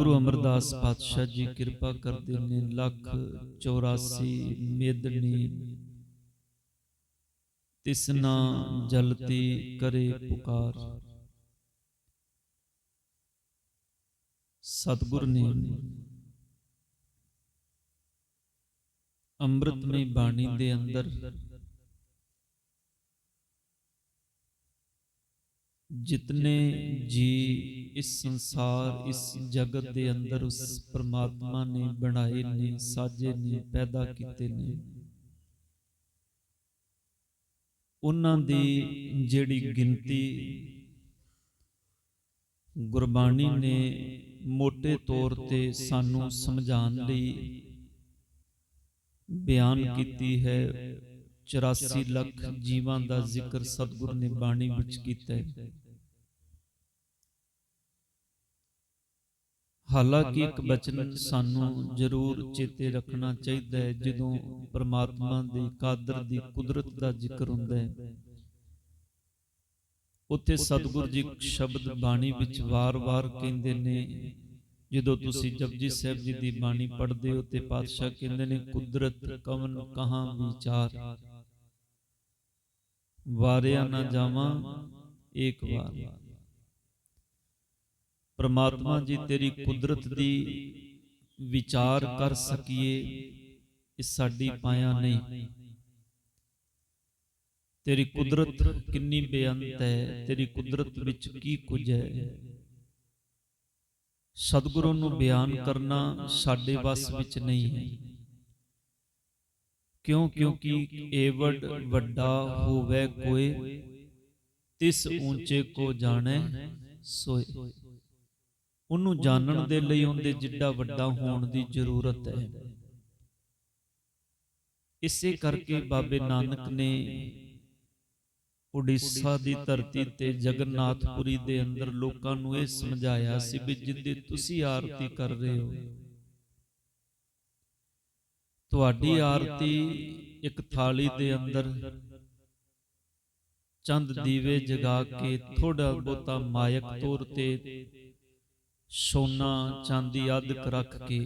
ਗੁਰੂ ਅਮਰਦਾਸ ਪਾਤਸ਼ਾਹ ਜੀ ਕਿਰਪਾ ਕਰਦੇ ਨੇ ਲੱਖ 84 ਮੇਦਨੀ। ਤਿਸਨਾ ਜਲਤੀ ਕਰੇ ਪੁਕਾਰ। ਸਤਿਗੁਰ ਨੇ ਅੰਮ੍ਰਿਤਮਈ ਬਾਣੀ ਦੇ ਅੰਦਰ ਜਿਤਨੇ ਜੀ ਇਸ ਸੰਸਾਰ, ਇਸ ਜਗਤ ਦੇ ਅੰਦਰ ਉਸ ਪ੍ਰਮਾਤਮਾ ਨੇ ਬਣਾਏ ਨੇ, ਸਾਜੇ ਨੇ, ਪੈਦਾ ਕੀਤੇ ਨੇ, ਉਹਨਾਂ ਦੀ ਜਿਹੜੀ ਗਿਣਤੀ ਗੁਰਬਾਣੀ ਨੇ ਮੋٹے ਤੌਰ ਤੇ ਸਾਨੂੰ ਸਮਝਾਉਣ ਲਈ ਬਿਆਨ ਕੀਤੀ ਹੈ 84 ਲੱਖ ਜੀਵਾਂ ਦਾ ਜ਼ਿਕਰ ਸਤਿਗੁਰ ਨੇ ਬਾਣੀ ਵਿੱਚ ਕੀਤਾ ਹੈ। ਹਾਲਾਂਕਿ ਇੱਕ ਬਚਨ ਸਾਨੂੰ ਜ਼ਰੂਰ ਚੇਤੇ ਰੱਖਣਾ ਚਾਹੀਦਾ ਹੈ, ਜਦੋਂ ਪ੍ਰਮਾਤਮਾ ਦੀ ਕਾਦਰ ਦੀ ਕੁਦਰਤ ਦਾ ਜ਼ਿਕਰ ਹੁੰਦਾ ਹੈ। ਉੱਥੇ ਸਤਿਗੁਰ ਜੀ ਸ਼ਬਦ ਬਾਣੀ ਵਿੱਚ ਵਾਰ-ਵਾਰ ਕਹਿੰਦੇ ਨੇ, ਜਦੋਂ ਤੁਸੀਂ ਜਪਜੀ ਸਾਹਿਬ ਜੀ ਦੀ ਬਾਣੀ ਪੜ੍ਹਦੇ ਹੋ ਤੇ ਪਾਤਸ਼ਾਹ ਕਹਿੰਦੇ ਨੇ, ਕੁਦਰਤ ਕਵਨ ਕਹਾਂ ਵਿਚਾਰ। ਵਾਰਿਆ ਨਾ ਜਾਵਾਂ ਏਕ ਵਾਰ। ਪ੍ਰਮਾਤਮਾ ਜੀ ਤੇਰੀ ਕੁਦਰਤ ਦੀ ਵਿਚਾਰ ਕਰ ਸਕੀਏ ਇਹ ਸਾਡੀ ਪਾਇਆ ਨਹੀਂ। ਤੇਰੀ ਕੁਦਰਤ ਕਿੰਨੀ ਬੇਅੰਤ ਹੈ ਤੇਰੀ ਕੁਦਰਤ ਵਿੱਚ ਕੀ ਕੁਝ ਹੈ। ਸਤਿਗੁਰੂ ਨੂੰ ਬਿਆਨ ਕਰਨਾ ਸਾਡੇ ਵੱਸ ਵਿੱਚ ਨਹੀਂ ਹੈ। ਕਿਉਂ ਕਿਉਂਕਿ ਏਵੜ ਵੱਡਾ ਹੋਵੇ ਕੋਏ ਤਿਸ ਉੱਚੇ ਕੋ ਜਾਣੈ ਸੋਏ। ਉਹਨੂੰ ਜਾਣਨ ਦੇ ਲਈ ਉਹਦੇ ਜਿੱਡਾ ਵੱਡਾ ਹੋਣ ਦੀ ਜ਼ਰੂਰਤ ਹੈ। ਇਸੇ ਕਰਕੇ ਬਾਬੇ ਨਾਨਕ ਨੇ ਉੜੀਸਾ ਦੀ ਧਰਤੀ ਤੇ ਜਗਨਨਾਥਪੁਰੀ ਦੇ ਅੰਦਰ ਲੋਕਾਂ ਨੂੰ ਇਹ ਸਮਝਾਇਆ ਸੀ ਵੀ ਜਿੱਦੇ ਤੁਸੀਂ ਆਰਤੀ ਕਰ ਰਹੇ ਹੋ। ਤੁਹਾਡੀ ਆਰਤੀ ਇੱਕ ਥਾਲੀ ਦੇ ਅੰਦਰ ਚੰਦ ਦੀਵੇ ਜਗਾ ਕੇ ਥੋੜਾ ਬੋਤਾ ਮਾਇਕ ਤੌਰ ਤੇ ਸੋਨਾ ਚਾਂਦੀ ਆਦਿਕ ਰੱਖ ਕੇ।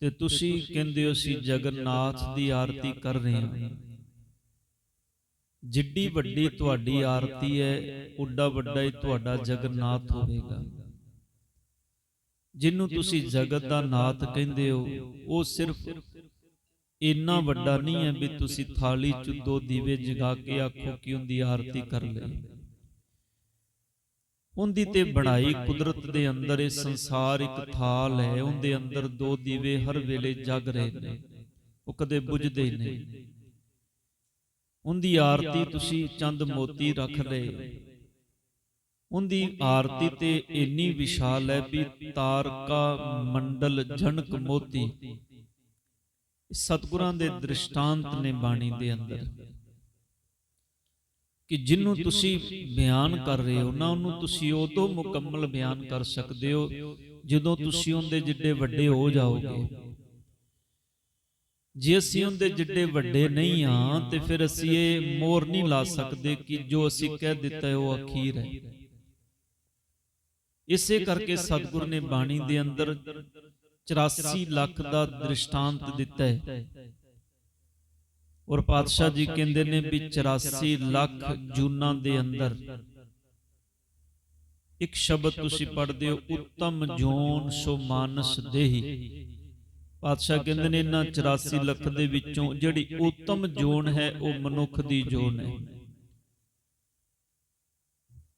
ਤੇ ਤੁਸੀਂ ਕਹਿੰਦੇ ਹੋ ਸੀ ਜਗਨਨਾਥ ਦੀ ਆਰਤੀ ਕਰ ਰਹੇ ਹਾਂ। ਜਿੱਡੀ ਵੱਡੀ ਤੁਹਾਡੀ ਆਰਤੀ ਹੈ ਉੱਡਾ ਵੱਡਾ ਹੀ ਤੁਹਾਡਾ ਜਗਨਨਾਥ ਹੋਵੇਗਾ। ਜਿਹਨੂੰ ਤੁਸੀਂ ਜਗਤ ਦਾ ਨਾਥ ਕਹਿੰਦੇ ਹੋ ਉਹ ਸਿਰਫ ਇੰਨਾ ਵੱਡਾ ਨਹੀਂ ਹੈ ਵੀ ਤੁਸੀਂ ਥਾਲੀ 'ਚ ਦੋ ਦੀਵੇ ਜਗਾ ਕੇ ਆਖੋ ਕਿ ਉਹਦੀ ਆਰਤੀ ਕਰ ਲਈ ਉਹਦੀ ਤੇ ਬਣਾਈ ਕੁਦਰਤ ਦੇ ਅੰਦਰ ਇਹ ਸੰਸਾਰ ਇੱਕ ਥਾਲ ਹੈ ਉਹਦੇ ਅੰਦਰ ਦੋ ਦੀਵੇ ਹਰ ਵੇਲੇ ਜਗ ਰਹੇ ਨੇ। ਉਹ ਕਦੇ ਬੁਝਦੇ ਨਹੀਂ। ਉਹਦੀ ਆਰਤੀ ਤੁਸੀਂ ਚੰਦ ਮੋਤੀ ਰੱਖ ਲਏ। ਉਹਦੀ ਆਰਤੀ ਤੇ ਇੰਨੀ ਵਿਸ਼ਾਲ ਹੈ ਵੀ ਤਾਰਕਾ ਮੰਡਲ ਜਨਕ ਮੋਤੀ। ਸਤਿਗੁਰਾਂ ਦੇ ਦ੍ਰਿਸ਼ਟਾਂਤ ਨੇ ਬਾਣੀ ਦੇ ਅੰਦਰ। ਕਿ ਜਿਹਨੂੰ ਤੁਸੀਂ ਬਿਆਨ ਕਰ ਰਹੇ ਹੋ ਨਾ ਉਹਨੂੰ ਤੁਸੀਂ ਉਦੋਂ ਮੁਕੰਮਲ ਬਿਆਨ ਕਰ ਸਕਦੇ ਹੋ ਜਦੋਂ ਤੁਸੀਂ ਉਹਦੇ ਜਿੱਡੇ ਵੱਡੇ ਹੋ ਜਾਓਗੇ। ਜੇ ਅਸੀਂ ਉਹਦੇ ਜਿੱਡੇ ਵੱਡੇ ਨਹੀਂ ਆ ਤੇ ਫਿਰ ਅਸੀਂ ਇਹ ਮੋਰ ਨਹੀਂ ਲਾ ਸਕਦੇ ਕਿ ਜੋ ਅਸੀਂ ਕਹਿ ਦਿੱਤਾ ਹੈ ਉਹ ਅਖੀਰ ਹੈ। ਇਸੇ ਕਰਕੇ ਸਤਿਗੁਰ ਨੇ ਬਾਣੀ ਦੇ ਅੰਦਰ 84 ਲੱਖ ਦਾ ਦ੍ਰਿਸ਼ਟਾਂਤ ਦਿੱਤਾ ਹੈ। ਔਰ ਪਾਤਸ਼ਾਹ ਜੀ ਕਹਿੰਦੇ ਨੇ ਵੀ 84 ਲੱਖ ਜੂਨਾਂ ਦੇ ਅੰਦਰ। ਇੱਕ ਸ਼ਬਦ ਤੁਸੀਂ ਪੜ੍ਹਦੇ ਹੋ ਉੱਤਮ ਜੋਨ ਸੋ ਮਾਨਸ ਦੇਹੀ। ਪਾਤਸ਼ਾਹ ਕਹਿੰਦੇ ਨੇ ਇਹਨਾਂ 84 ਲੱਖ ਦੇ ਵਿੱਚੋਂ ਜਿਹੜੀ ਉੱਤਮ ਜੋਨ ਹੈ ਉਹ ਮਨੁੱਖ ਦੀ ਜੋਨ ਹੈ।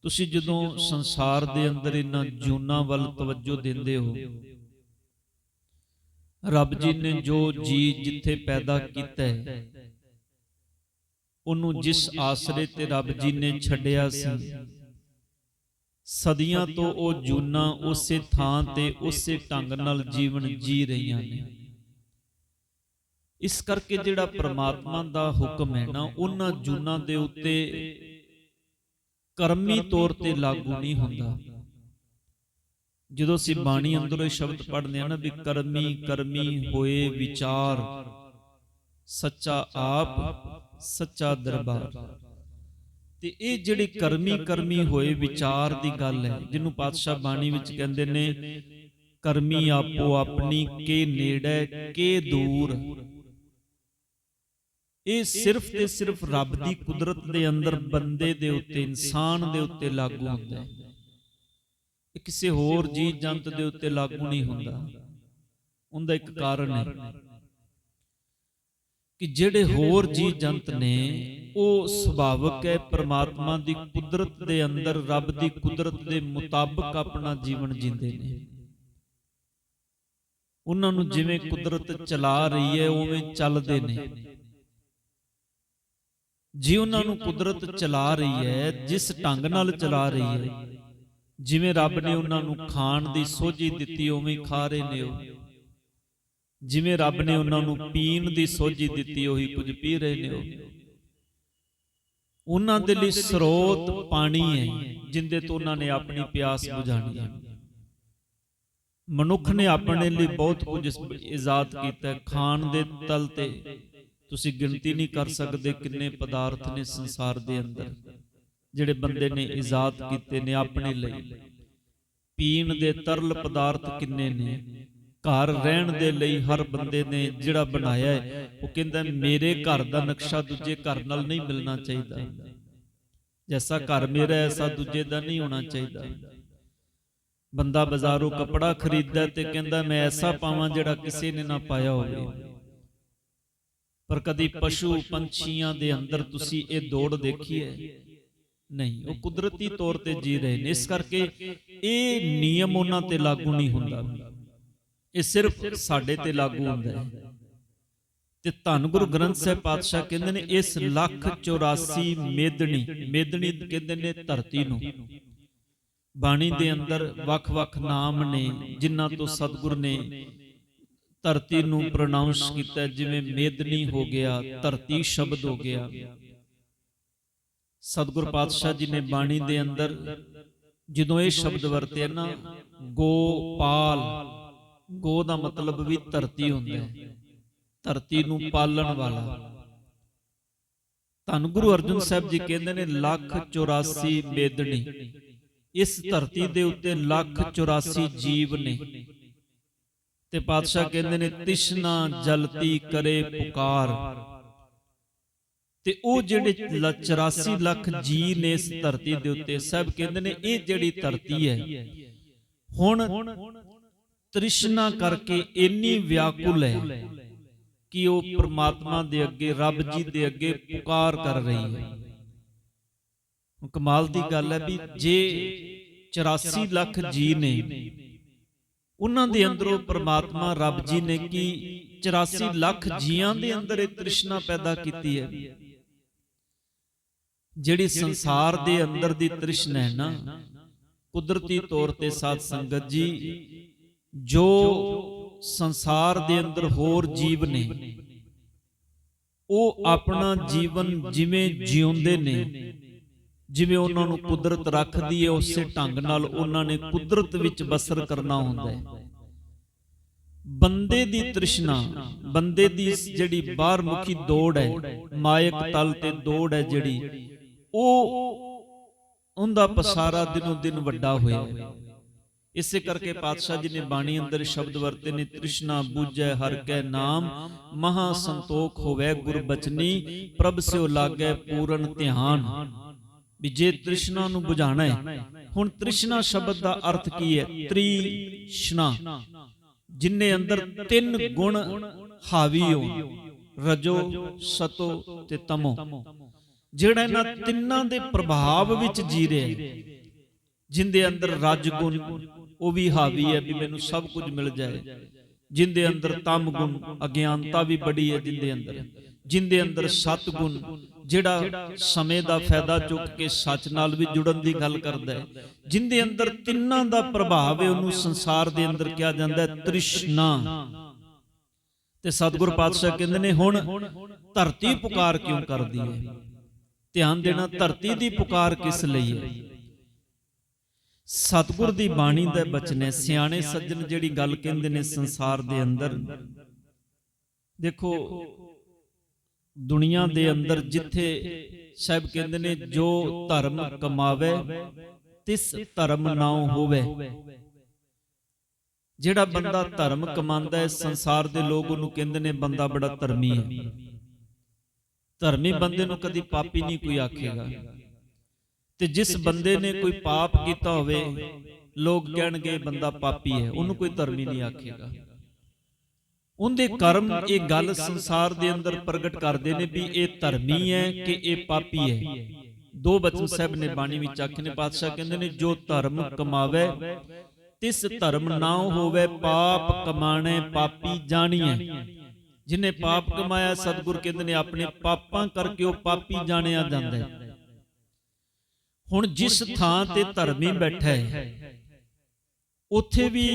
ਤੁਸੀਂ ਜਦੋਂ ਸੰਸਾਰ ਦੇ ਅੰਦਰ ਇਹਨਾਂ ਜੂਨਾਂ ਵੱਲ ਤਵੱਜੋ ਦਿੰਦੇ ਹੋ। ਰੱਬ ਜੀ ਨੇ ਜੋ ਜੀ ਜਿੱਥੇ ਪੈਦਾ ਕੀਤਾ ਹੈ ਉਹਨੂੰ ਜਿਸ ਆਸਰੇ ਤੇ ਰੱਬ ਜੀ ਨੇ ਛੱਡਿਆ ਸੀ ਸਦੀਆਂ ਤੋਂ ਉਹ ਜੂਨਾ ਉਸੇ ਥਾਂ ਤੇ ਉਸੇ ਢੰਗ ਨਾਲ ਜੀਵਨ ਜੀ ਰਹੀਆਂ ਨੇ। ਇਸ ਕਰਕੇ ਜਿਹੜਾ ਪ੍ਰਮਾਤਮਾ ਦਾ ਹੁਕਮ ਹੈ ਨਾ ਉਹਨਾਂ ਜੂਨਾਂ ਦੇ ਉੱਤੇ ਕਰਮੀ ਤੌਰ ਤੇ ਲਾਗੂ ਨਹੀਂ ਹੁੰਦਾ। ਜਦੋਂ ਅਸੀਂ ਬਾਣੀ ਅੰਦਰੋਂ ਇਹ ਸ਼ਬਦ ਪੜ੍ਹਦੇ ਆ ਨਾ ਵੀ ਕਰਮੀ ਕਰਮੀ ਹੋਏ ਵਿਚਾਰ। ਸੱਚਾ ਆਪ ਸੱਚਾ ਦਰਬਾਰ। ਤੇ ਇਹ ਜਿਹੜੀ ਕਰਮੀ ਕਰਮੀ ਹੋਏ ਵਿਚਾਰ ਦੀ ਗੱਲ ਹੈ ਜਿਹਨੂੰ ਪਾਤਸ਼ਾਹ ਬਾਣੀ ਵਿੱਚ ਕਹਿੰਦੇ ਨੇ ਕਰਮੀ ਆਪੋ ਆਪਣੀ ਕੇ ਨੇੜੇ ਕੇ ਦੂਰ। ਇਹ ਸਿਰਫ ਤੇ ਸਿਰਫ ਰੱਬ ਦੀ ਕੁਦਰਤ ਦੇ ਅੰਦਰ ਬੰਦੇ ਦੇ ਉੱਤੇ, ਇਨਸਾਨ ਦੇ ਉੱਤੇ ਲਾਗੂ ਹੁੰਦਾ ਹੈ। ਇਹ ਕਿਸੇ ਹੋਰ ਜੀਵ ਜੰਤ ਦੇ ਉੱਤੇ ਲਾਗੂ ਨਹੀਂ ਹੁੰਦਾ। ਉਹਦਾ ਇੱਕ ਕਾਰਨ ਹੈ ਕਿ ਜਿਹੜੇ ਹੋਰ ਜੀਵ ਜੰਤ ਨੇ, ਉਹ ਸੁਭਾਵਕ ਹੈ, ਪ੍ਰਮਾਤਮਾ ਦੀ ਕੁਦਰਤ ਦੇ ਅੰਦਰ, ਰੱਬ ਦੀ ਕੁਦਰਤ ਦੇ ਮੁਤਾਬਕ ਆਪਣਾ ਜੀਵਨ ਜੀਂਦੇ ਨੇ। ਉਹਨਾਂ ਨੂੰ ਜਿਵੇਂ ਕੁਦਰਤ ਚਲਾ ਰਹੀ ਹੈ, ਉਵੇਂ ਚੱਲਦੇ ਨੇ। ਜੇ ਉਹਨਾਂ ਨੂੰ ਕੁਦਰਤ ਚਲਾ ਰਹੀ ਹੈ, ਜਿਸ ਢੰਗ ਨਾਲ ਚਲਾ ਰਹੀ ਹੈ। ਜਿਵੇਂ ਰੱਬ ਨੇ ਉਹਨਾਂ ਨੂੰ ਖਾਣ ਦੀ ਸੋਝੀ ਦਿੱਤੀ, ਉਵੇਂ ਖਾ ਰਹੇ ਨੇ ਉਹ। ਜਿਵੇਂ ਰੱਬ ਨੇ ਉਹਨਾਂ ਨੂੰ ਪੀਣ ਦੀ ਸੋਝੀ ਦਿੱਤੀ, ਉਹੀ ਕੁਝ ਪੀ ਰਹੇ ਨੇ ਉਹ। ਉਹਨਾਂ ਦੇ ਲਈ ਸਰੋਤ ਪਾਣੀ ਹੈ, ਜਿੰਦੇ ਤੋਂ ਉਹਨਾਂ ਨੇ ਆਪਣੀ ਪਿਆਸ ਬੁਝਾਣੀ ਹੈ। ਮਨੁੱਖ ਨੇ ਆਪਣੇ ਲਈ ਬਹੁਤ ਕੁਝ ਇਜਾਦ ਕੀਤਾ ਖਾਣ ਦੇ ਤਲ ਤੇ। ਤੁਸੀਂ ਗਿਣਤੀ ਨਹੀਂ ਕਰ ਸਕਦੇ ਕਿੰਨੇ ਪਦਾਰਥ ਨੇ ਸੰਸਾਰ ਦੇ ਅੰਦਰ। ਜਿਹੜੇ ਬੰਦੇ ਨੇ ਇਜਾਦ ਕੀਤੇ ਨੇ ਆਪਣੇ ਲਈ। ਪੀਣ ਦੇ ਤਰਲ ਪਦਾਰਥ ਕਿੰਨੇ ਨੇ? ਘਰ ਰਹਿਣ ਦੇ ਲਈ ਹਰ ਬੰਦੇ ਨੇ ਜਿਹੜਾ ਬਣਾਇਆ ਹੈ ਉਹ ਕਹਿੰਦਾ ਮੇਰੇ ਘਰ ਦਾ ਨਕਸ਼ਾ ਦੂਜੇ ਘਰ ਨਾਲ ਨਹੀਂ ਮਿਲਣਾ ਚਾਹੀਦਾ। ਜੈਸਾ ਘਰ ਮੇਰਾ ਐਸਾ ਦੂਜੇ ਦਾ ਨਹੀਂ ਹੋਣਾ ਚਾਹੀਦਾ। ਬੰਦਾ ਬਾਜ਼ਾਰੋਂ ਕੱਪੜਾ ਖਰੀਦਦਾ ਤੇ ਕਹਿੰਦਾ ਮੈਂ ਐਸਾ ਪਾਵਾਂ ਜਿਹੜਾ ਕਿਸੇ ਨੇ ਨਾ ਪਾਇਆ ਹੋਵੇ। ਪਰ ਕਦੀ ਪਸ਼ੂ ਪੰਛੀਆਂ ਦੇ ਅੰਦਰ ਤੁਸੀਂ ਇਹ ਦੌੜ ਦੇਖੀ ਹੈ? ਨਹੀਂ ਉਹ ਕੁਦਰਤੀ ਤੌਰ ਤੇ ਜੀ ਰਹੇ ਨੇ। ਇਸ ਕਰਕੇ ਇਹ ਨਿਯਮ ਉਹਨਾਂ ਤੇ ਲਾਗੂ ਨਹੀਂ ਹੁੰਦਾ। ਇਹ ਸਿਰਫ ਸਾਡੇ ਤੇ ਲਾਗੂ ਹੁੰਦਾ ਹੈ। ਤੇ ਧੰਨ ਗੁਰੂ ਗ੍ਰੰਥ ਸਾਹਿਬ ਪਾਤਸ਼ਾਹ ਕਹਿੰਦੇ ਨੇ ਇਸ ਲੱਖ 84 ਮੇਦਣੀ ਮੇਦਣੀ ਕਹਿੰਦੇ ਨੇ ਧਰਤੀ ਨੂੰ। ਬਾਣੀ ਦੇ ਅੰਦਰ ਵੱਖ-ਵੱਖ ਨਾਮ ਨੇ ਜਿਨ੍ਹਾਂ ਤੋਂ ਸਤਿਗੁਰ ਨੇ ਧਰਤੀ ਨੂੰ ਪ੍ਰੋਨਾਂਸ ਕੀਤਾ ਜਿਵੇਂ ਮੇਦਨੀ ਹੋ ਗਿਆ ਧਰਤੀ ਸ਼ਬਦ ਹੋ ਗਿਆ। ਸਤਿਗੁਰ ਪਾਤਸ਼ਾਹ ਜੀ ਨੇ ਬਾਣੀ ਦੇ ਅੰਦਰ ਜਦੋਂ ਇਹ ਸ਼ਬਦ ਵਰਤੇ ਨਾ ਗੋਪਾਲ। ਗੋ ਦਾ ਮਤਲਬ ਵੀ ਧਰਤੀ ਹੁੰਦਾ ਹੈ ਧਰਤੀ ਨੂੰ ਪਾਲਣ ਵਾਲਾ। ਧੰਨ ਗੁਰੂ ਅਰਜਨ ਸਾਹਿਬ ਜੀ ਕਹਿੰਦੇ ਨੇ ਲੱਖ 84 ਮੇਦਣੀ ਇਸ ਧਰਤੀ ਦੇ ਉੱਤੇ ਲੱਖ 84 ਜੀਵ ਨੇ। ਤੇ ਪਾਤਸ਼ਾਹ ਕਹਿੰਦੇ ਨੇ, ਤਿਸ਼ਨਾ ਜਲਤੀ ਕਰੇ ਪੁਕਾਰ। ਤੇ ਉਹ ਜਿਹੜੇ 84 ਲੱਖ ਜੀ ਨੇ ਇਸ ਧਰਤੀ ਦੇ ਉੱਤੇ, ਸਭ ਕਹਿੰਦੇ ਨੇ, ਇਹ ਜਿਹੜੀ ਧਰਤੀ ਹੈ, ਹੁਣ ਤ੍ਰਿਸ਼ਨਾ ਕਰਕੇ ਇੰਨੀ ਵਿਆਕੁਲ ਹੈ ਕਿ ਉਹ ਪ੍ਰਮਾਤਮਾ ਦੇ ਅੱਗੇ, ਰੱਬ ਜੀ ਦੇ ਅੱਗੇ ਪੁਕਾਰ ਕਰ ਰਹੀ ਹੈ। ਕਮਾਲ ਦੀ ਗੱਲ ਹੈ ਵੀ ਜੇ 84 ਲੱਖ ਜੀ ਨੇ ਉਹਨਾਂ ਦੇ ਅੰਦਰੋਂ ਪ੍ਰਮਾਤਮਾ ਰੱਬ ਜੀ ਨੇ ਕੀ 84 ਲੱਖ ਜੀਆਂ ਦੇ ਅੰਦਰ ਇਹ ਤ੍ਰਿਸ਼ਨਾ ਪੈਦਾ ਕੀਤੀ ਹੈ। ਜਿਹੜੀ ਸੰਸਾਰ ਦੇ ਅੰਦਰ ਦੀ ਤ੍ਰਿਸ਼ਨਾ ਹੈ ਨਾ ਕੁਦਰਤੀ ਤੌਰ ਤੇ ਸਾਧ ਸੰਗਤ ਜੀ ਜੋ ਸੰਸਾਰ ਦੇ ਅੰਦਰ ਹੋਰ ਜੀਵ ਨੇ ਉਹ ਆਪਣਾ ਜੀਵਨ ਜਿਵੇਂ ਜਿਉਂਦੇ ਨੇ। ਜਿਵੇਂ ਉਹਨਾਂ ਨੂੰ ਕੁਦਰਤ ਰੱਖਦੀ ਹੈ ਉਸੇ ਢੰਗ ਨਾਲ ਉਹਨਾਂ ਨੇ ਕੁਦਰਤ ਵਿੱਚ ਬਸਰ ਕਰਨਾ ਹੁੰਦਾ ਹੈ। ਬੰਦੇ ਦੀ ਤ੍ਰਿਸ਼ਨਾ ਬੰਦੇ ਦੀ ਜਿਹੜੀ ਬਾਹਰ ਮੁਖੀ ਦੌੜ ਹੈ ਮਾਇਕ ਤਲ ਤੇ ਦੌੜ ਹੈ ਜਿਹੜੀ ਉਹ ਉਹਦਾ ਪਸਾਰਾ ਦਿਨੋਂ ਦਿਨ ਵੱਡਾ ਹੋਇਆ ਇਸੇ ਕਰਕੇ ਪਾਤਸ਼ਾਹ ਜੀ ਨੇ ਬਾਣੀ ਅੰਦਰ ਸ਼ਬਦ ਵਰਤੇ ਨੇ ਤ੍ਰਿਸ਼ਨਾ ਬੂਝੈ ਹਰ ਕੈ ਨਾਮ ਮਹਾ ਸੰਤੋਖ ਹੋਵੇ ਗੁਰ ਬਚਨੀ ਪ੍ਰਭ ਸਿਓ ਲਾਗੈ ਪੂਰਨ ਧਿਆਨ। ਵੀ ਜੇ ਤ੍ਰਿਸ਼ਨਾ ਨੂੰ ਬੁਝਾਣਾ ਹੈ, ਹੁਣ ਤ੍ਰਿਸ਼ਨਾ ਸ਼ਬਦ ਦਾ ਅਰਥ ਕੀ ਹੈ? ਤ੍ਰਿਸ਼ਨਾ। ਜਿਨਨੇ ਅੰਦਰ ਤਿੰਨ ਗੁਣ ਹਾਵੀ ਹੋ, ਰਜੋ, ਸਤੋ ਤੇ ਤਮੋ। ਜਿਹੜਾ ਇਹਨਾਂ ਤਿੰਨਾਂ ਦੇ ਪ੍ਰਭਾਵ ਵਿੱਚ ਜੀ ਰਿਹਾ ਜਿੰਦੇ ਅੰਦਰ ਰਜ ਗੁਣ ਉਹ ਵੀ ਹਾਵੀ ਹੈ ਵੀ ਮੈਨੂੰ ਸਭ ਕੁਝ ਮਿਲ ਜਾਏ। ਜਿੰਦੇ ਅੰਦਰ ਤਮ ਗੁਣ ਅਗਿਆਨਤਾ ਵੀ ਬੜੀ ਹੈ ਜਿੰਦੇ ਅੰਦਰ। ਜਿੰਦੇ ਅੰਦਰ ਸਤ ਗੁਣ ਜਿਹੜਾ ਸਮੇਂ ਦਾ ਫਾਇਦਾ ਚੁੱਕ ਕੇ ਸੱਚ ਨਾਲ ਵੀ ਜੁੜਨ ਦੀ ਗੱਲ ਕਰਦਾ ਹੈ। ਜਿੰਦੇ ਅੰਦਰ ਤਿੰਨਾਂ ਦਾ ਪ੍ਰਭਾਵ ਹੈ ਉਹਨੂੰ ਸੰਸਾਰ ਦੇ ਅੰਦਰ ਕਿਹਾ ਜਾਂਦਾ ਹੈ ਤ੍ਰਿਸ਼ਨਾ। ਤੇ ਸਤਿਗੁਰ ਪਾਤਸ਼ਾਹ ਕਹਿੰਦੇ ਨੇ ਹੁਣ ਧਰਤੀ ਪੁਕਾਰ ਕਿਉਂ ਕਰਦੀ ਹੈ? ਧਿਆਨ ਦੇਣਾ ਧਰਤੀ ਦੀ ਪੁਕਾਰ ਕਿਸ ਲਈ ਹੈ? ਸਤਿਗੁਰ ਦੀ ਬਾਣੀ ਦਾ ਬਚਨ ਹੈ ਸਿਆਣੇ ਸੱਜਣ ਜਿਹੜੀ ਗੱਲ ਕਹਿੰਦੇ ਨੇ ਸੰਸਾਰ ਦੇ ਅੰਦਰ। ਦੇਖੋ ਦੁਨੀਆ ਦੇ ਅੰਦਰ ਜਿੱਥੇ ਸਾਹਿਬ ਕਹਿੰਦੇ ਨੇ ਜੋ ਧਰਮ ਕਮਾਵੇ ਤਿਸ ਧਰਮ ਨਾਉ ਹੋਵੇ। ਜਿਹੜਾ ਬੰਦਾ ਧਰਮ ਕਮਾਉਂਦਾ ਹੈ ਸੰਸਾਰ ਦੇ ਲੋਕ ਉਹਨੂੰ ਕਹਿੰਦੇ ਨੇ ਬੰਦਾ ਬੜਾ ਧਰਮੀ ਹੈ। ਧਰਮੀ ਬੰਦੇ ਨੂੰ ਕਦੀ ਪਾਪੀ ਨਹੀਂ ਕੋਈ ਆਖੇਗਾ। ਤੇ ਜਿਸ ਬੰਦੇ ਨੇ ਕੋਈ ਪਾਪ ਕੀਤਾ ਹੋਵੇ ਲੋਕ ਕਹਿਣਗੇ ਬੰਦਾ ਪਾਪੀ ਹੈ ਉਹਨੂੰ ਕੋਈ ਧਰਮੀ ਨਹੀਂ ਆਖੇਗਾ। ਉਹਦੇ ਕਰਮ ਇਹ ਗੱਲ ਸੰਸਾਰ ਦੇ ਅੰਦਰ ਪ੍ਰਗਟ ਕਰਦੇ ਨੇ ਵੀ ਇਹ ਧਰਮੀ ਹੈ ਕਿ ਇਹ ਪਾਪੀ ਹੈ? ਦੋ ਬਚਨ ਸਾਹਿਬ ਨੇ ਬਾਣੀ ਵਿੱਚ ਆਖੇ ਨੇ ਪਾਤਸ਼ਾਹ ਕਹਿੰਦੇ ਨੇ ਜੋ ਧਰਮ ਕਮਾਵੇ ਤਿਸ ਧਰਮ ਨਾ ਹੋਵੇ ਪਾਪ ਕਮਾਣੇ ਪਾਪੀ ਜਾਣੀਐ। ਜਿਨੇ ਪਾਪ ਕਮਾਇਆ ਸਤਿਗੁਰ ਕਹਿੰਦੇ ਨੇ ਆਪਣੇ ਪਾਪਾਂ ਕਰਕੇ ਉਹ ਪਾਪੀ ਜਾਣਿਆ ਜਾਂਦਾ ਹੈ। ਹੁਣ ਜਿਸ ਥਾਂ ਤੇ ਧਰਮੀ ਬੈਠਾ ਹੈ ਉੱਥੇ ਵੀ